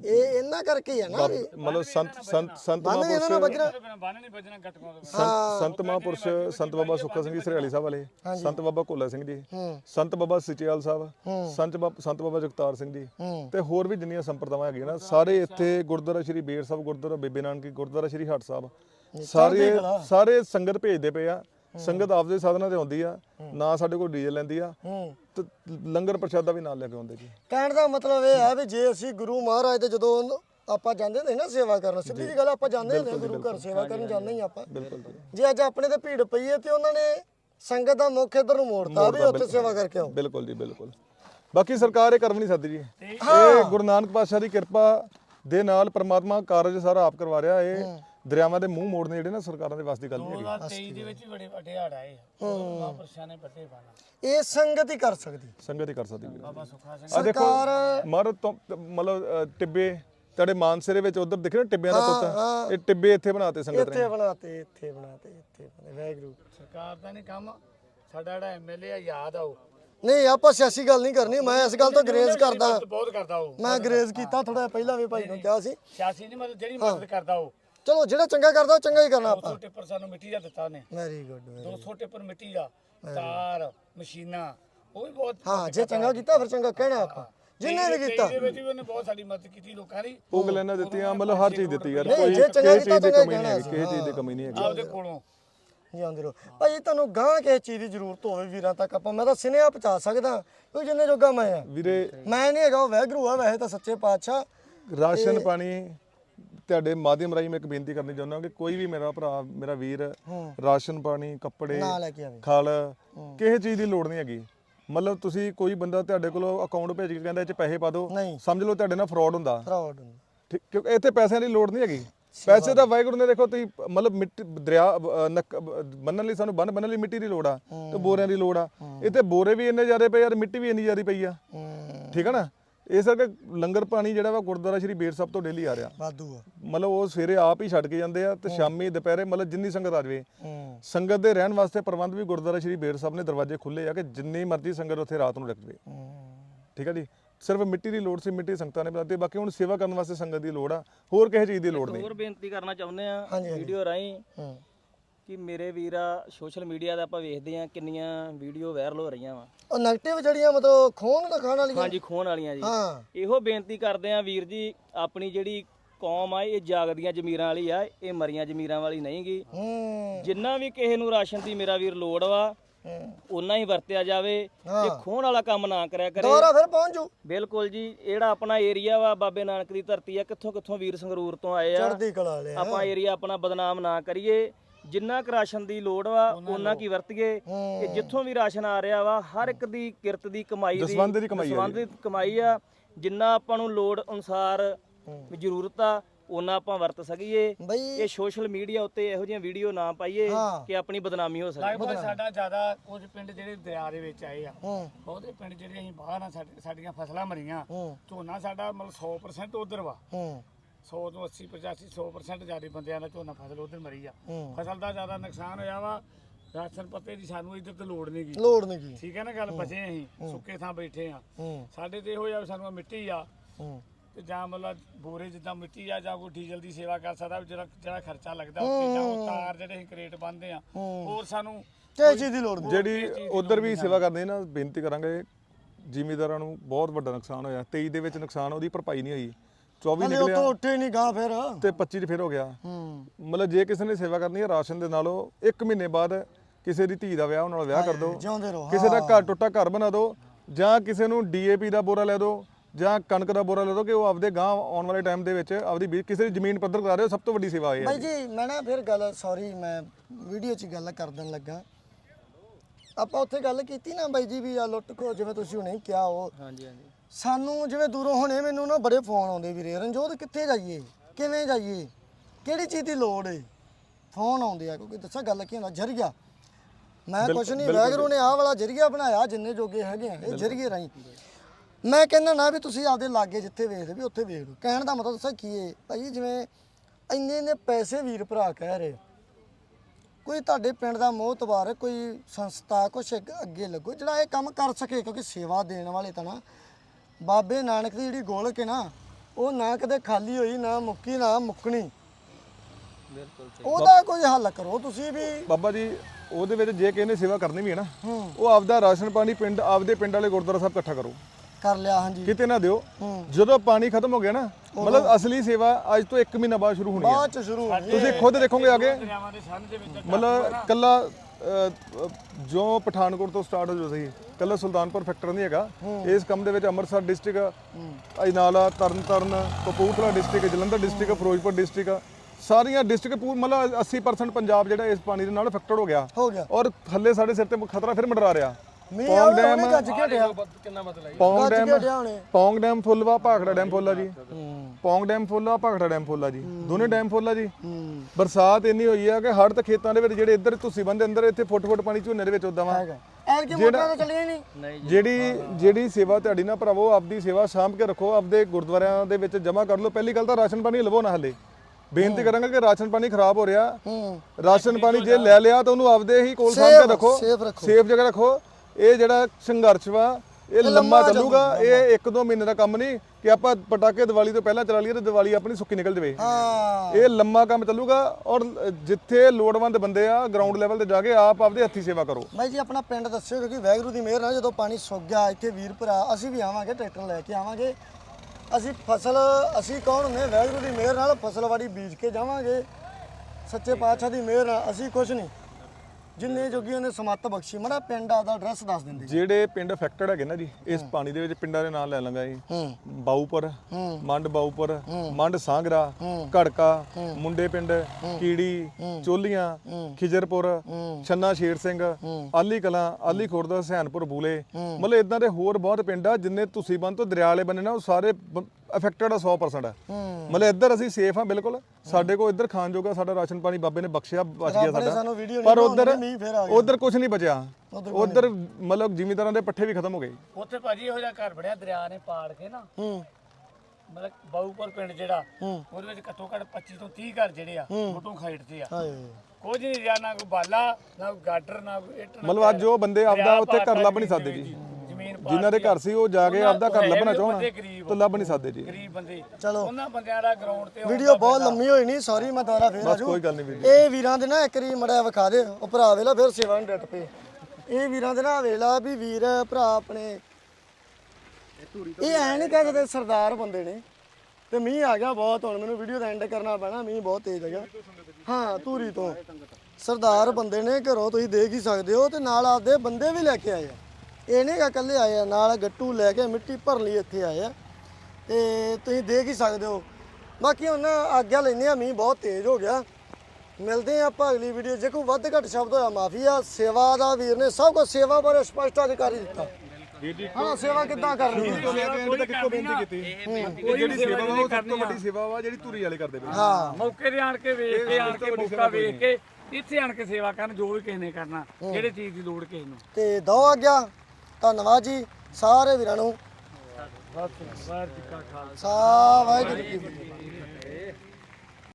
ਇਹ ਇਹਨਾਂ ਕਰਕੇ ਹੀ ਆ ਨਾ ਵੀ ਮਤਲਬ ਸੰਤ ਸੰਤ ਸੰਤ ਬੰਨ ਵੀ ਇਹਨਾਂ ਨੂੰ ਮਹਾਂਪੁਰਸ਼ ਵੱਜਣਾ। ਬਿਨਾਂ ਬੰਨ ਨਹੀਂ ਵੱਜਣਾ ਗੱਟਕਾਂ ਤੋਂ ਸੰਤ ਸੰਤ ਮਹਾਂਪੁਰਸ਼ ਸੰਤ ਬਾਬਾ ਸੁੱਖਾ ਸਿੰਘ ਜੀ ਸਰਿਆਲੀ ਸਾਹਿਬ ਵਾਲੇ। ਸੰਤ ਬਾਬਾ ਕੋਲਾ ਸਿੰਘ ਜੀ। ਸੰਤ ਬਾਬਾ ਸਿਚੇਵਾਲ ਸਾਹਿਬ। ਸੰਤ ਬਾਬਾ ਸੰਤ ਬਾਬਾ ਜਗਤਾਰ ਸਿੰਘ ਜੀ। ਹੂੰ। ਤੇ ਹੋਰ ਵੀ ਜਿੰਨੀਆਂ ਸੰਪਰਦਾਵਾਂ ਹੈਗੀਆਂ ਨਾ ਸਾਰੇ ਇੱਥੇ ਗੁਰਦੁਆਰਾ ਸ਼੍ਰੀ ਬੇਰ ਸਾਹਿਬ ਗੁਰਦੁਆਰਾ ਬੇਬੇ ਨਾਨਕੀ ਗੁਰਦੁਆਰਾ ਸ਼੍ਰੀ ਹਟ ਸਾਹਿਬ। ਸਾਰੇ ਸਾਰੇ ਸੰਗਤ ਭੇਜਦੇ ਪਏ ਆ। ਸੰਗਤ ਆਪਦੇ ਸਾਧਨਾਂ ਤੇ ਆਉਂਦੀ ਆ ਨਾ ਸਾਡੇ ਕੋਲ ਡੀਜ਼ਲ ਲੈਂਦੀ ਆ ਤੇ ਲੰਗਰ ਪ੍ਰਸ਼ਾਦਾ ਵੀ ਨਾਲ ਲੈ ਕੇ ਆਉਂਦੇ ਜੀ। ਕਹਿਣ ਦਾ ਮਤਲਬ ਇਹ ਹੈ ਵੀ ਜੇ ਅਸੀਂ ਗੁਰੂ ਮਹਾਰਾਜ ਦੇ ਜਦੋਂ ਆਪਾਂ ਜਾਂਦੇ ਨੇ ਨਾ ਸੇਵਾ ਕਰਨ ਸਿੱਧੀ ਜੀ। ਗੱਲ ਆਪਾਂ ਜਾਂਦੇ ਨੇ ਗੁਰੂ ਘਰ ਸੇਵਾ ਕਰਨ ਜਾਂਦੇ ਹੀ ਆਪਾਂ। ਬਿਲਕੁਲ ਜੀ। ਜੇ ਅੱਜ ਆਪਣੇ ਤੇ ਭੀੜ ਪਈ ਹੈ ਤੇ ਉਹਨਾਂ ਨੇ ਸੰਗਤ ਦਾ ਮੁੱਖ ਇਧਰ ਨੂੰ ਮੋੜਤਾ ਵੀ ਉੱਥੇ ਸੇਵਾ ਕਰਕੇ ਆਓ। ਬਿਲਕੁਲ ਜੀ ਬਿਲਕੁਲ। ਬਾਕੀ ਸਰਕਾਰ ਇਹ ਕਰ ਵੀ ਨਹੀਂ ਸਕਦੀ ਜੀ ਇਹ ਗੁਰੂ ਨਾਨਕ ਪਾਤਸ਼ਾਹ ਦੀ ਕਿਰਪਾ ਦੇ ਨਾਲ ਪ੍ਰਮਾਤਮਾ ਕਾਰਜ ਸਾਰਾ ਆਪ ਕਰਵਾ ਰਿਹਾ ਇਹ ਦਰਿਆਵਾਂ ਦੇ ਮੂੰਹ ਮੋੜਨੇ ਜਿਹੜੇ ਨਾ ਸਰਕਾਰਾਂ ਦੇ ਵਾਸ ਦੀ ਗੱਲ ਨਹੀਂ ਹੈਗੀ। 2023 ਦੇ ਵਿੱਚ ਵੀ ਬੜੇ ਵੱਡੇ ਹੜ ਆਏ ਮਹਾਂਪੁਰਸ਼ਾਂ ਨੇ ਵੱਡੇ ਬਾਣਾ ਇਹ ਸੰਗਤ ਹੀ ਕਰ ਸਕਦੀ। ਸੰਗਤ ਹੀ ਕਰ ਸਕਦੀ। ਬਾਬਾ ਸੁਖਾ ਸਿੰਘ। ਆ ਦੇਖੋ ਸਰਕਾਰ ਮਰ ਤੋਂ ਮਤਲਬ ਟਿੱਬੇ ਤੁਹਾਡੇ ਮਾਨਸੇ ਦੇ ਵਿੱਚ ਉਧਰ ਦਿਖ ਰਿਹਾ ਟਿੱਬਿਆਂ ਦਾ ਪੁੱਤ? ਇਹ ਟਿੱਬੇ ਇੱਥੇ ਬਣਾਤੇ ਸੰਗਤ ਨੇ। ਇੱਥੇ ਬਣਾਤੇ ਇੱਥੇ ਬਣਾਤੇ ਇੱਥੇ ਬਣੇ ਵੈਗਰੂ ਸਰਕਾਰ ਦਾ ਨਹੀਂ ਕੰਮ। ਸਾਡਾ ਜਿਹੜਾ ਐਮਐਲਏ ਆ ਯਾਦ ਆਓ। ਨਹੀਂ ਆਪਾਂ ਸਿਆਸੀ ਗੱਲ ਨਹੀਂ ਕਰਨੀ। ਮੈਂ ਇਸ ਗੱਲ ਤੋਂ ਗਰੇਜ਼ ਕਰਦਾ। ਬਹੁਤ ਕਰਦਾ ਉਹ। ਮੈਂ ਗਰੇਜ਼ ਕੀਤਾ ਥੋੜਾ ਪਹਿਲਾਂ ਵੀ ਭਾਈ ਨੂੰ ਕਿਹਾ ਸੀ। ਸਿਆਸੀ ਨਹੀਂ ਮਤਲਬ ਜਿਹੜੀ ਮਦਦ ਕਰਦਾ ਉਹ। ਚਲੋ ਜਿਹੜਾ ਚੰਗਾ ਕਰਦਾ ਉਹ ਚੰਗਾ ਹੀ ਕਰਨਾ ਆਪਾਂ। 200 ਟਿੱਪਰ ਸਾਨੂੰ ਮਿੱਟੀ ਦਾ ਦਿੱਤਾ ਉਹਨੇ। ਵੈਰੀ ਗੁੱਡ 200 ਟਿੱਪਰ ਮਿੱਟੀ ਦਾ ਤਾਰ ਮਸ਼ੀਨਾਂ ਉਹ ਵੀ ਬਹੁਤ ਹਾਂ ਜੇ ਚੰਗਾ ਕੀਤਾ ਫਿਰ ਚੰਗਾ ਕਹਿਣਾ ਆਪਾਂ। ਜਿੰਨੇ ਵੀ ਕੀਤਾ। ਇਹਦੇ ਵਿੱਚ ਵੀ ਉਹਨੇ ਬਹੁਤ ਸਾਡੀ ਮਦਦ ਕੀਤੀ ਲੋਕਾਂ ਦੀ। ਉਗਲੈਨਾਂ ਦਿੱਤੀਆਂ ਮਤਲਬ ਹਰ ਚੀਜ਼ ਦਿੱਤੀ ਯਾਰ। ਕੋਈ ਜੇ ਚੰਗਾ ਕਿਸੇ ਚੀਜ਼ ਦੀ ਕੀਤਾ ਕਮੀ ਨਹੀਂ ਚੰਗਾ ਹੈਗੀ ਕਿਸੇ ਚੀਜ਼ ਦੀ ਕਮੀ ਨਹੀਂ ਹੈਗੀ। ਆਪਦੇ ਕੋਲੋਂ। ਜਾਂਦੇ ਰਹੋ ਭਾਈ ਤੁਹਾਨੂੰ ਗਾਂ ਕਿਸੇ ਚੀਜ਼ ਦੀ ਜ਼ਰੂਰਤ ਹੋਵੇ ਵੀਰਾਂ ਤੱਕ ਆਪਾਂ ਮੈਂ ਤਾਂ ਸਿਨੇਹਾ ਪਹੁੰਚਾ ਸਕਦਾ ਕੋਈ ਜਿੰਨੇ ਜੋਗਾ ਮੈਂ ਆ। ਵੀਰੇ ਮੈਂ ਨਹੀਂ ਹੈਗਾ ਉਹ ਵੈਗਰੂ ਆ ਵੈਸੇ ਤਾਂ ਸੱਚੇ ਪਾਤਸ਼ਾਹ। ਰਾਸ਼ਨ ਪਾਣੀ ਤੁਹਾਡੇ ਮਾਧਿਅਮ ਰਾਹੀਂ ਮੈਂ ਇੱਕ ਬੇਨਤੀ ਕਰਨੀ ਚਾਹੁੰਦਾ ਕਿ ਕੋਈ ਵੀ ਮੇਰਾ ਭਰਾ ਮੇਰਾ ਵੀਰ ਰਾਸ਼ਨ ਪਾਣੀ ਕੱਪੜੇ ਨਾ ਲੈ ਕੇ ਆਵੇ। ਖਲ ਕਿਸੇ ਚੀਜ਼ ਦੀ ਲੋੜ ਨਹੀਂ ਹੈਗੀ। ਮਤਲਬ ਤੁਸੀਂ ਕੋਈ ਬੰਦਾ ਤੁਹਾਡੇ ਕੋਲੋਂ ਅਕਾਊਂਟ ਭੇਜ ਕੇ ਕਹਿੰਦਾ ਇਹ ਚ ਪੈਸੇ ਪਾ ਦਿਓ ਨਹੀਂ। ਸਮਝ ਲਓ ਤੁਹਾਡੇ ਨਾਲ ਫਰਾਡ ਹੁੰਦਾ। ਫਰਾਡ ਠੀਕ ਕਿਉਂਕਿ ਇੱਥੇ ਪੈਸਿਆਂ ਦੀ ਲੋੜ ਨਹੀਂ ਹੈਗੀ। ਪੈਸੇ ਦਾ ਵਾਹਿਗੁਰੂ ਨੇ ਦੇਖੋ ਤੁਸੀਂ ਮਤਲਬ ਮਿੱਟੀ ਦਰਿਆ ਨੱਕ ਬੰਨਣ ਲਈ ਸਾਨੂੰ ਬੰਨ ਬੰਨਣ ਲਈ ਮਿੱਟੀ ਦੀ ਲੋੜ ਆ ਤੇ ਬੋਰਿਆਂ ਦੀ ਲੋੜ ਆ। ਇੱਥੇ ਬੋਰੇ ਵੀ ਇੰਨੇ ਜ਼ਿਆਦੇ ਪਏ ਯਾਰ ਮਿੱਟੀ ਵੀ ਇੰਨੀ ਜ਼ਿਆਦੀ ਪਈ ਆ। ਠੀਕ ਹੈ ਨਾ? ਇਸ ਕਰਕੇ ਲੰਗਰ ਪਾਣੀ ਜਿਹੜਾ ਵਾ ਗੁਰਦੁਆਰਾ ਸ਼੍ਰੀ ਬੇਰ ਸਾਹਿਬ ਤੋਂ ਡੇਲੀ ਆ ਰਿਹਾ। ਵਾਧੂ ਆ। ਮਤਲਬ ਉਹ ਸਵੇਰੇ ਆਪ ਹੀ ਛੱਡ ਕੇ ਜਾਂਦੇ ਆ ਤੇ ਸ਼ਾਮੀ ਦੁਪਹਿਰੇ ਮਤਲਬ ਜਿੰਨੀ ਸੰਗਤ ਆ ਜਾਵੇ। ਸੰਗਤ ਦੇ ਰਹਿਣ ਵਾਸਤੇ ਪ੍ਰਬੰਧ ਵੀ ਗੁਰਦੁਆਰਾ ਸ਼੍ਰੀ ਬੇਰ ਸਾਹਿਬ ਨੇ ਦਰਵਾਜ਼ੇ ਖੁੱਲੇ ਆ ਕਿ ਜਿੰਨੀ ਮਰਜ਼ੀ ਸੰਗਤ ਉੱਥੇ ਰਾਤ ਨੂੰ ਰੱਖ ਜਾਵੇ। ਠੀਕ ਹੈ ਜੀ? ਸਿਰਫ ਮਿੱਟੀ ਦੀ ਲੋੜ ਸੀ ਮਿੱਟੀ ਸੰਗਤਾਂ ਨੇ ਬਣਾਤੀ। ਬਾਕੀ ਹੁਣ ਸੇਵਾ ਕਰਨ ਵਾਸਤੇ ਸੰਗਤ ਦੀ ਲੋੜ ਆ। ਹੋਰ ਕਿਸੇ ਚੀਜ਼ ਦੀ ਲੋੜ ਨਹੀਂ। ਹੋਰ ਬੇਨਤੀ ਕਰਨਾ ਚਾਹੁੰਦੇ ਆ। ਵੀਡੀਓ ਰਾਹੀਂ। ਹੂੰ। ਕਿ ਮੇਰੇ ਵੀਰਾ ਸੋਸ਼ਲ ਮੀਡੀਆ ਦਾ ਆਪਾਂ ਵੇਖਦੇ ਆ ਕਿੰਨੀਆਂ ਵੀਡੀਓ ਵਾਇਰਲ ਹੋ ਰਹੀਆਂ ਵਾ। ਉਹ 네ਗੇਟਿਵ ਜਿਹੜੀਆਂ ਮਤਲਬ ਖੋਣ ਦਾ ਖਾਣ ਵਾਲੀਆਂ। ਹਾਂਜੀ ਖੋਣ ਵਾਲੀਆਂ ਜੀ। ਹਾਂ। ਇਹੋ ਬੇਨਤੀ ਕਰਦੇ ਆ ਵੀਰ ਜੀ ਆਪਣੀ ਜਿਹੜੀ ਕੌਮ ਆ ਇਹ ਜਾਗਦੀਆਂ ਜ਼ਮੀਰਾਂ ਵਾਲੀ ਆ ਇਹ ਮਰੀਆਂ ਜ਼ਮੀਰਾਂ ਵਾਲੀ ਨਹੀਂ ਗੀ। ਹੂੰ। ਜਿੰਨਾ ਵੀ ਕਿਸੇ ਨੂੰ ਰਾਸ਼ਨ ਦੀ ਮੇਰਾ ਵੀਰ ਲੋੜ ਵਾ ਉਨਾ ਹੀ ਵਰਤਿਆ ਜਾਵੇ ਇਹ ਖੋਣ ਵਾਲਾ ਕੰਮ ਨਾ ਕਰਿਆ ਕਰੇ। ਦੁਬਾਰਾ ਫਿਰ ਪਹੁੰਚ ਜੂ। ਬਿਲਕੁਲ ਜੀ ਜਿਹੜਾ ਆਪਣਾ ਏਰੀਆ ਵਾ ਬਾਬੇ ਨਾਨਕ ਦੀ ਧਰਤੀ ਆ ਕਿੱਥੋਂ ਕਿੱਥੋਂ ਵੀਰ ਸੰਗਰੂਰ ਤੋਂ ਆਏ ਆ। ਚੜ੍ਹਦੀ ਕਲਾ ਵਾਲੇ ਆ। ਆਪਾਂ ਏਰੀਆ ਆਪਣਾ ਬਦਨਾਮ ਨਾ ਕਰੀਏ। ਜਿੰਨਾ ਕੁ ਰਾਸ਼ਨ ਦੀ ਲੋੜ ਵਾ ਉਹਨਾਂ ਕੀ ਵਰਤੀਏ। ਇਹ ਜਿੱਥੋਂ ਵੀ ਰਾਸ਼ਨ ਆ ਰਿਹਾ ਵਾ ਹਰ ਇੱਕ ਦੀ ਕਿਰਤ ਦੀ ਕਮਾਈ ਦੀ ਦਸਵੰਧ ਦੀ ਕਮਾਈ ਆ ਦਸਵੰਧ ਦੀ ਕਮਾਈ ਆ। ਜਿੰਨਾ ਆਪਾਂ ਨੂੰ ਲੋੜ ਅਨੁਸਾਰ ਵੀ ਜ਼ਰੂਰਤ ਆ ਉਹਨਾਂ ਆਪਾਂ ਵਰਤ ਸਕੀਏ। ਬਈ ਇਹ ਸੋਸ਼ਲ ਮੀਡੀਆ ਉੱਤੇ ਇਹੋ ਜਿਹੀਆਂ ਵੀਡੀਓ ਨਾ ਪਾਈਏ ਹਾਂ। ਕਿ ਆਪਣੀ ਬਦਨਾਮੀ ਹੋ ਸਕੇ। ਲਗਭਗ ਸਾਡਾ ਜ਼ਿਆਦਾ ਕੁਝ ਪਿੰਡ ਜਿਹੜੇ ਦਰਿਆ ਦੇ ਵਿੱਚ ਆਏ ਆ। ਹੂੰ। ਬਹੁਤੇ ਪਿੰਡ ਜਿਹੜੇ ਅਸੀਂ ਬਾਹਰ ਆ ਸਾਡੇ- ਸਾਡੀਆਂ ਫਸਲਾਂ ਮਰੀਆਂ। ਹੂੰ। ਝੋਨਾ ਸਾਡਾ ਮਤਲਬ 100% ਉਧਰ ਵਾ। ਹੂੰ। 100 ਤੋਂ 80 85 100% ਜ਼ਿਆਦਾ ਬੰਦਿਆਂ ਦਾ ਝੋਨਾ ਫਸਲ ਉਧਰ ਮਰੀ ਆ। ਹੂੰ। ਫਸਲ ਦਾ ਜ਼ਿਆਦਾ ਨੁਕਸਾਨ ਹੋਇਆ ਵਾ ਰਾਸ਼ਨ ਪੱਤੇ ਦੀ ਸਾਨੂੰ ਇੱਧਰ ਤੇ ਲੋੜ ਨਹੀਂ ਗਈ ਲੋੜ ਨਹੀਂ ਕੀ ਠੀਕ ਹੈ ਨਾ ਗੱਲ? ਬਚੇ ਅਸੀਂ ਸੁੱਕੇ ਥਾਂ ਬੈਠੇ ਆ। ਹੂੰ। ਸਾਡੇ ਤੇ ਇਹੋ ਜਿਹਾ ਵੀ ਸਾਨੂੰ ਆਹ ਮਿੱਟੀ ਆ। ਹੂੰ। ਤੇ ਜਾਂ ਮਤਲਬ ਬੋਰੇ ਜਿੱਦਾਂ ਮਿੱਟੀ ਆ ਜਾਂ ਕੋਈ ਡੀਜ਼ਲ ਦੀ ਸੇਵਾ ਕਰ ਸਕਦਾ ਵੀ ਜਿਹੜਾ ਜਿਹੜਾ ਖਰਚਾ ਲੱਗਦਾ ਉੱਤੇ ਜਾਂ ਉਹ ਤਾਰ ਜਿਹੜੇ ਅਸੀਂ ਕਰੇਟ ਬੰਨਦੇ ਆ ਹੋਰ ਸਾਨੂੰ ਕਿਸੇ ਚੀਜ਼ ਦੀ ਲੋੜ ਨਹੀਂ ਜਿਹੜੀ ਉਧਰ ਵੀ ਸੇਵਾ ਕਰਦੇ ਨਾ ਬੇਨਤੀ ਕਰਾਂਗੇ ਜ਼ਿਮੀਦਾਰਾਂ ਨੂੰ ਬਹੁਤ ਵੱਡਾ ਨੁਕਸਾਨ ਹੋਇਆ। 23 ਦੇ ਵਿੱਚ ਨੁਕਸਾਨ ਉਹਦੀ ਭਰਪਾਈ ਨਹੀਂ ਹੋਈ। 24 ਹਲੇ ਉੱਥੋਂ ਨਿਕਲਿਆ ਉੱਠੇ ਨਹੀਂ ਗਾ ਫਿਰ। ਤੇ 25 ਚ ਫਿਰ ਹੋ ਗਿਆ। ਹੂੰ। ਮਤਲਬ ਜੇ ਕਿਸੇ ਨੇ ਸੇਵਾ ਕਰਨੀ ਹੈ ਰਾਸ਼ਨ ਦੇ ਨਾਲੋਂ 1 ਮਹੀਨੇ ਬਾਅਦ ਕਿਸੇ ਦੀ ਧੀ ਦਾ ਵਿਆਹ ਹੋਣ ਨਾਲ ਵਿਆਹ ਕਰ ਦਿਓ। ਜਿਉਂਦੇ ਰਹੋ। ਕਿਸੇ ਦਾ ਘਰ ਟੁੱਟਾ ਘਰ ਬਣਾ ਦਿਓ ਜਾਂ ਕਿਸੇ ਨੂੰ ਡੀਏਪੀ ਦਾ ਬੋਰਾ ਲੈ ਦਿਓ ਜਾਂ ਕਣਕ ਦਾ ਬੋਰਾ ਲੈ ਦਿਓ ਕਿ ਉਹ ਆਪਦੇ ਗਾਂ ਆਉਣ ਵਾਲੇ ਟਾਈਮ ਦੇ ਵਿੱਚ ਆਪਦੀ ਬੀਜ ਕਿਸੇ ਦੀ ਜ਼ਮੀਨ ਪੱਧਰ ਕਰਾ ਰਹੇ ਹੋ ਸਭ ਤੋਂ ਵੱਡੀ ਸੇਵਾ ਇਹ ਹੈ ਬਾਈ ਜੀ। ਮੈਂ ਨਾ ਫਿਰ ਗੱਲ ਸੌਰੀ ਮੈਂ ਵੀਡੀਓ 'ਚ ਗੱਲ ਕਰ ਦੇਣ ਲੱਗਾ। ਆਪਾਂ ਉੱਥੇ ਗੱਲ ਕੀਤੀ ਨਾ ਬਾਈ ਜੀ ਵੀ ਆ ਲੁੱਟ ਖੋ ਜਿਵੇਂ ਤੁਸੀਂ ਹੁਣੇ ਕਿਹਾ ਉਹ। ਹਾਂਜੀ ਹਾਂਜੀ। ਸਾਨੂੰ ਜਿਵੇਂ ਦੂਰੋਂ ਹੁਣੇ ਮੈਨੂੰ ਨਾ ਬੜੇ ਫੋਨ ਆਉਂਦੇ ਵੀਰੇ ਰਣਜੋਤ ਕਿੱਥੇ ਜਾਈਏ? ਕਿਵੇਂ ਜਾਈਏ? ਕਿਹੜੀ ਚੀਜ਼ ਦੀ ਲੋੜ ਏ? ਫੋਨ ਆਉਂਦੇ ਆ ਕਿਉਂਕਿ ਦੱਸਾਂ ਗੱਲ ਕੀ ਹੁੰਦਾ ਜਰੀਆ। ਮੈਂ ਕੁਛ ਨਹੀਂ ਵੈਗਰੂ ਨੇ ਆਹ ਵਾਲਾ ਜਰੀਆ ਬਣਾਇਆ ਜਿੰਨੇ ਜੋਗੇ ਹੈਗੇ ਆ ਇਹ ਜਰੀਏ ਰਾਹੀਂ। ਮੈਂ ਕਹਿੰਦਾ ਨਾ ਵੀ ਤੁਸੀਂ ਆਪਦੇ ਲਾਗੇ ਜਿੱਥੇ ਵੇਖਦੇ ਵੀ ਉੱਥੇ ਵੇਖ ਲਓ। ਕਹਿਣ ਦਾ ਮਤਲਬ ਦੱਸਾਂ ਕੀ ਏ? ਭਾਈ ਜਿਵੇਂ ਇੰਨੇ ਇੰਨੇ ਪੈਸੇ ਵੀਰ ਭਰਾ ਕਹਿ ਰਹੇ ਕੋਈ ਤੁਹਾਡੇ ਪਿੰਡ ਦਾ ਮੋਹਤਵਾਰ ਕੋਈ ਸੰਸਥਾ ਕੁਛ ਅੱਗੇ ਲੱਗੋ ਜਿਹੜਾ ਇਹ ਕੰਮ ਕਰ ਸਕੇ ਕਿਉਂਕਿ ਸੇਵਾ ਦੇਣ ਵਾਲੇ ਤਾਂ ਨਾ ਬਾਬੇ ਨਾਨਕ ਦੀ ਜਿਹੜੀ ਗੋਲਕ ਹੈ ਨਾ ਉਹ ਨਾ ਕਦੇ ਖਾਲੀ ਹੋਈ ਨਾ ਮੁੱਕੀ ਨਾ ਮੁੱਕਣੀ। ਬਿਲਕੁਲ ਉਹਦਾ ਕੋਈ ਹੱਲ ਕਰੋ ਤੁਸੀਂ ਵੀ। ਬਾਬਾ ਜੀ ਉਹਦੇ ਵਿੱਚ ਜੇ ਕਿਸੇ ਨੇ ਸੇਵਾ ਕਰਨੀ ਵੀ ਹੈ ਨਾ ਉਹ ਆਪਦਾ ਰਾਸ਼ਨ ਪਾਣੀ ਪਿੰਡ ਆਪਦੇ ਪਿੰਡ ਵਾਲੇ ਗੁਰਦੁਆਰਾ ਸਾਹਿਬ ਇਕੱਠਾ ਕਰੋ। ਕਰ ਲਿਆ ਹਾਂਜੀ। ਕਿਤੇ ਨਾ ਦਿਓ। ਹੂੰ। ਜਦੋਂ ਪਾਣੀ ਖਤਮ ਹੋ ਗਿਆ ਨਾ ਮਤਲਬ ਅਸਲੀ ਸੇਵਾ ਅੱਜ ਤੋਂ 1 ਮਹੀਨਾ ਬਾਅਦ ਸ਼ੁਰੂ ਹੋਣੀ ਹੈ। ਬਾਅਦ ਚ ਸ਼ੁਰੂ ਹੋਣੀ ਤੁਸੀਂ ਖੁਦ ਦੇਖੋਗੇ ਅੱਗੇ ਦਰਿਆਵਾਂ ਦੇ ਸੰਨ ਦੇ ਵਿੱਚ ਮਤਲਬ ਕੱਲਾ ਜੋ ਪਠਾਨਕੋਟ ਤੋਂ ਸਟਾਰਟ ਹੋ ਜੋ ਸੀ ਕੱਲਾ ਸੁਲਤਾਨਪੁਰ ਫੈਕਟਰ ਨਹੀਂ ਹੈਗਾ। ਇਸ ਕੰਮ ਦੇ ਵਿੱਚ Amritsar district Ajnala Tarn Taran Kapurthala district Jalandhar district Ferozepur district ਸਾਰੀਆਂ ਡਿਸਟ੍ਰਿਕਟ ਪੂਰ ਮਤਲਬ 80% ਪੰਜਾਬ ਜਿਹੜਾ ਇਸ ਪਾਣੀ ਦੇ ਨਾਲ ਅਫੈਕਟਡ ਹੋ ਗਿਆ। ਹੋ ਗਿਆ। ਔਰ ਥੱਲੇ ਸਾਡੇ ਸਿਰ ਤੇ ਖਤਰਾ ਫਿਰ ਮੰਡਰਾ ਰਿਹਾ। ਮੀਂਹ ਆਵੇ ਉਹਨੇ ਗੱਜ ਕੇ ਡਿਆ ਕਿੰਨਾ ਬਦਲਾਈ ਪੌਂਗ ਗੱਜ ਡੈਮ ਕੇ ਡਿਆ ਉਹਨੇ ਪੌਂਗ ਡੈਮ ਫੁੱਲ ਵਾ ਭਾਖੜਾ ਡੈਮ ਫੁੱਲ ਆ ਜੀ। ਪੌਂਗ ਡੈਮ ਫੁੱਲ ਆ ਭਾਖੜਾ ਡੈਮ ਫੁੱਲ ਆ ਜੀ। ਦੋਨੇ ਡੈਮ ਫੁੱਲ ਆ ਜੀ। ਹੂੰ। ਬਰਸਾਤ ਇੰਨੀ ਹੋਈ ਆ ਕਿ ਹੜ੍ਹ ਤੇ ਖੇਤਾਂ ਦੇ ਵਿੱਚ ਜਿਹੜੇ ਇੱਧਰ ਤੁਸੀਂ ਬੰਦੇ ਅੰਦਰ ਇੱਥੇ ਫੁੱਟ ਫੁੱਟ ਪਾਣੀ ਝੋਨੇ ਦੇ ਵਿੱਚ ਉਦਾਂ ਵਾ। ਹੈਗਾ। ਐਰ ਕਿ ਮੋਟਰਾਂ ਤਾਂ ਚੱਲੀਆਂ ਹੀ ਨਹੀਂ। ਜਿਹੜੀ ਜਿਹੜੀ ਸੇਵਾ ਤੁਹਾਡੀ ਨਾ ਭਰਾਵੋ ਆਪਦੀ ਸੇਵਾ ਸਾਂਭ ਕੇ ਰੱਖੋ ਆਪਦੇ ਗੁਰਦੁਆਰਿਆਂ ਦੇ ਵਿੱਚ ਜਮ੍ਹਾਂ ਕਰ ਲਓ। ਪਹਿਲੀ ਗੱਲ ਤਾਂ ਰਾਸ਼ਨ ਪਾਣੀ ਲਵੋ ਨਾ ਹਲੇ। ਬੇਨਤੀ ਕਰਾਂਗਾ ਕਿ ਰਾਸ਼ਨ ਪਾਣੀ ਖਰਾਬ ਹੋ ਰਿਹਾ। ਹੂੰ। ਰਾਸ਼ਨ ਪਾਣੀ ਜੇ ਲੈ ਲਿਆ ਤਾਂ ਉਹਨੂੰ ਆਪਦੇ ਹੀ ਕੋਲ ਸਾਂਭ ਕੇ ਰੱਖੋ। ਸੇਫ ਜਗ੍ਹਾ ਰੱਖੋ। ਇਹ ਜਿਹੜਾ ਸੰਘਰਸ਼ ਵਾ ਇਹ ਲੰਮਾ ਚੱਲੂਗਾ ਇਹ ਇੱਕ ਦੋ ਮਹੀਨੇ ਦਾ ਕੰਮ ਨਹੀਂ ਕਿ ਆਪਾਂ ਪਟਾਕੇ ਦੀਵਾਲੀ ਤੋਂ ਪਹਿਲਾਂ ਚਲਾ ਲਈਏ ਤੇ ਦੀਵਾਲੀ ਆਪਣੀ ਸੁੱਕੀ ਨਿਕਲ ਜਵੇ। ਹਾਂ। ਇਹ ਲੰਮਾ ਕੰਮ ਚੱਲੂਗਾ ਔਰ ਜਿੱਥੇ ਲੋੜਵੰਦ ਬੰਦੇ ਆ ਗਰਾਊਂਡ ਲੈਵਲ ਤੇ ਜਾ ਕੇ ਆਪ ਆਪਦੇ ਹੱਥੀ ਸੇਵਾ ਕਰੋ। ਬਾਈ ਜੀ ਆਪਣਾ ਪਿੰਡ ਦੱਸਿਓ ਕਿਉਂਕਿ ਵੈਗਰੂ ਦੀ ਮਿਹਰ ਨਾਲ ਜਦੋਂ ਪਾਣੀ ਸੁੱਕ ਗਿਆ ਇੱਥੇ ਵੀਰ ਭਰਾ ਅਸੀਂ ਵੀ ਆਵਾਂਗੇ ਟਰੈਕਟਰ ਲੈ ਕੇ ਆਵਾਂਗੇ। ਅਸੀਂ ਫਸਲ ਅਸੀਂ ਕੌਣ ਹੁੰਦੇ? ਵੈਗਰੂ ਦੀ ਮਿਹਰ ਨਾਲ ਫਸਲ ਵਾੜੀ ਬੀਜ ਕੇ ਜਾਵਾਂਗੇ। ਸੱਚੇ ਪਾਤਸ਼ਾਹ ਦੀ ਮਿਹਰ ਨਾਲ ਅਸੀਂ ਕੁਝ ਨਹੀਂ। ਜਿੰਨੇ ਜੋਗੀ ਉਹਨੇ ਸਮੱਤ ਬਖਸ਼ੀ ਮੜਾ ਪਿੰਡ ਆਦਾ ਐਡਰੈਸ ਦੱਸ ਦਿੰਦੇ। ਜਿਹੜੇ ਪਿੰਡ ਅਫੈਕਟਡ ਹੈਗੇ ਨਾ ਜੀ ਇਸ ਪਾਣੀ ਦੇ ਵਿੱਚ ਪਿੰਡਾਂ ਦੇ ਨਾਂ ਲੈ ਲਾਂਗਾ ਜੀ। ਹੂੰ। ਬਾਊਪੁਰ ਮੰਡ ਬਾਊਪੁਰ ਮੰਡ ਸਾਂਗਰਾ ਘੜਕਾ ਮੁੰਡੇ ਪਿੰਡ ਕੀੜੀ ਚੋਲੀਆਂ ਖਿਜਰਪੁਰ ਛੰਨਾ ਸ਼ੇਰ ਸਿੰਘ ਆਲੀ ਕਲਾਂ ਆਲੀ ਖੁਰਦ ਹਸੈਨਪੁਰ ਬੂਲੇ। ਮਤਲਬ ਇਦਾਂ ਦੇ ਹੋਰ ਬਹੁਤ ਪਿੰਡ ਆ ਜਿੰਨੇ ਤੁਸੀਂ ਬੰਦ ਤੋਂ ਦਰਿਆ ਵਾਲੇ ਬੰਨੇ ਨਾ ਉਹ ਸਾਰੇ ਅਫੈਕਟਡ ਆ 100% ਆ। ਮਤਲਬ ਇੱਧਰ ਅਸੀਂ ਸੇਫ ਆ ਬਿਲਕੁਲ। ਸਾਡੇ ਕੋਲ ਇੱਧਰ ਖਾਣ ਜੋਗਾ ਸਾਡਾ ਰਾਸ਼ਨ ਪਾਣੀ ਬਾਬੇ ਨੇ ਬਖਸ਼ਿਆ ਬਚ ਗਿਆ ਸਾਡਾ। ਪਰ ਉਧਰ ਉਧਰ ਕੁਝ ਨਹੀਂ ਬਚਿਆ। ਉਧਰ ਮਤਲਬ ਜ਼ਿਮੀਂਦਾਰਾਂ ਦੇ ਪੱਠੇ ਵੀ ਖਤਮ ਹੋ ਗਏ। ਉੱਥੇ ਭਾਜੀ ਇਹੋ ਜਿਹਾ ਘਰ ਬਣਿਆ ਦਰਿਆ ਨੇ ਪਾੜ ਕੇ ਨਾ। ਹੂੰ। ਮਤਲਬ ਬਾਊਪੁਰ ਪਿੰਡ ਜਿਹੜਾ ਉਹਦੇ ਵਿੱਚ ਘੱਟੋ ਘੱਟ 25 ਤੋਂ 30 ਘਰ ਜਿਹੜੇ ਆ ਫੋਟੋ ਖਾਈਟ ਤੇ ਆ। ਹਾਏ। ਕੁਝ ਨਹੀਂ ਰਿਹਾ ਨਾ ਕੋਈ ਬਾਲਾ ਨਾ ਗਾਡਰ ਨਾ ਕੋਈ ਇੱਟ ਨਾ ਮਤਲਬ ਅੱਜ ਉਹ ਬੰਦੇ ਆਪਦਾ ਉੱਥੇ ਘਰ ਲੱਭ ਨਹੀਂ ਸਕਦੇ ਜੀ। ਜਿਨ੍ਹਾਂ ਦੇ ਘਰ ਸੀ ਉਹ ਜਾ ਕੇ ਆਪਦਾ ਘਰ ਲੱਭਣਾ ਚਾਹਣ ਤਾਂ ਲੱਭ ਨਹੀਂ ਸਕਦੇ ਜੀ। ਗਰੀਬ ਬੰਦੇ। ਚਲੋ। ਉਹਨਾਂ ਬੰਦਿਆਂ ਦਾ ਗਰਾਊਂਡ ਤੇ ਵੀਡੀਓ ਬਹੁਤ ਲੰਮੀ ਹੋਈ ਨਹੀਂ ਸੌਰੀ ਮੈਂ ਦੁਬਾਰਾ ਫੇਰ ਆਜੂ ਕੋਈ ਗੱਲ ਨਹੀਂ ਵੀਰ ਇਹ ਵੀਰਾਂ ਦੇ ਨਾ ਇੱਕ ਰੀ ਮੜਿਆ ਵਿਖਾ ਦੇ ਉਹ ਭਰਾ ਵੇਲਾ ਫਿਰ ਸੇਵਾ ਨੂੰ ਡਟ ਪਏ। ਇਹ ਵੀਰਾਂ ਦੇ ਨਾ ਵੇਲਾ ਵੀ ਵੀਰ ਭਰਾ ਆਪਣੇ। ਇਹ ਐ ਨਹੀਂ ਕਹਿੰਦੇ ਸਰਦਾਰ ਬੰਦੇ ਨੇ। ਤੇ ਮੀਂਹ ਆ ਗਿਆ ਬਹੁਤ ਹੁਣ ਮੈਨੂੰ ਵੀਡੀਓ ਦਾ ਐਂਡ ਕਰਨਾ ਪੈਣਾ ਮੀਂਹ ਬਹੁਤ ਤੇਜ਼ ਹੈਗਾ। ਹਾਂ ਧੂਰੀ ਤੋਂ। ਸਰਦਾਰ ਬੰਦੇ ਨੇ ਘਰੋਂ ਤੁਸੀਂ ਦੇਖ ਹੀ ਸਕਦੇ ਹੋ ਤੇ ਨਾਲ ਆਪਦੇ ਬੰਦੇ ਵੀ ਲੈ ਕੇ ਆਏ ਆ। ਇਹ ਨਹੀਂ ਗਾ ਇਕੱਲੇ ਆਏ ਆ ਨਾਲ ਗੱਟੂ ਲੈ ਕੇ ਮਿੱਟੀ ਭਰਨ ਲਈ ਇੱਥੇ ਆਏ ਆ। ਤੇ ਤੁਸੀਂ ਦੇਖ ਹੀ ਸਕਦੇ ਹੋ। ਬਾਕੀ ਹੁਣ ਆਗਿਆ ਲੈਂਦੇ ਆ ਮੀਂਹ ਬਹੁਤ ਤੇਜ਼ ਹੋ ਗਿਆ। ਮਿਲਦੇ ਆ ਆਪਾਂ ਅਗਲੀ ਵੀਡੀਓ ਜੇ ਕੋਈ ਵੱਧ ਘੱਟ ਸ਼ਬਦ ਹੋਇਆ ਮਾਫੀ ਆ। ਸੇਵਾ ਦਾ ਵੀਰ ਨੇ ਸਭ ਕੁਝ ਸੇਵਾ ਬਾਰੇ ਸਪਸ਼ਟ ਅਧਿਕਾਰੀ ਦਿੱਤਾ। ਹਾਂ ਸੇਵਾ ਕਿੱਦਾਂ ਕਰਨੀ? ਜਿਹੜੀ ਸੇਵਾ ਵਾ ਉਹ ਸਭ ਤੋਂ ਵੱਡੀ ਸੇਵਾ ਵਾ ਜਿਹੜੀ ਧੂਰੀ ਵਾਲੇ ਕਰਦੇ ਪਏ। ਹਾਂ। ਮੌਕੇ ਤੇ ਆਣ ਕੇ ਵੇਖ ਕੇ ਆਣ ਕੇ ਮੌਕਾ ਵੇਖ ਕੇ ਇੱਥੇ ਆਣ ਕੇ ਸੇਵਾ ਕਰਨ ਜੋ ਵੀ ਕਿਸੇ ਨੇ ਕਰਨਾ ਜਿਹੜੇ ਚੀਜ਼ ਦੀ ਲੋੜ ਕਿਸੇ ਨੂੰ। ਤੇ ਦੋ ਆਗਿਆ। ਧੰਨਵਾਦ ਜੀ ਸਾਰੇ ਵੀਰਾਂ ਨੂੰ। ਵਾਹਿਗੁਰੂ ਜੀ ਕਾ ਖਾਲਸਾ। ਸਾ ਵਾਹਿਗੁਰੂ ਜੀ ਕੀ ਫਤਿਹ।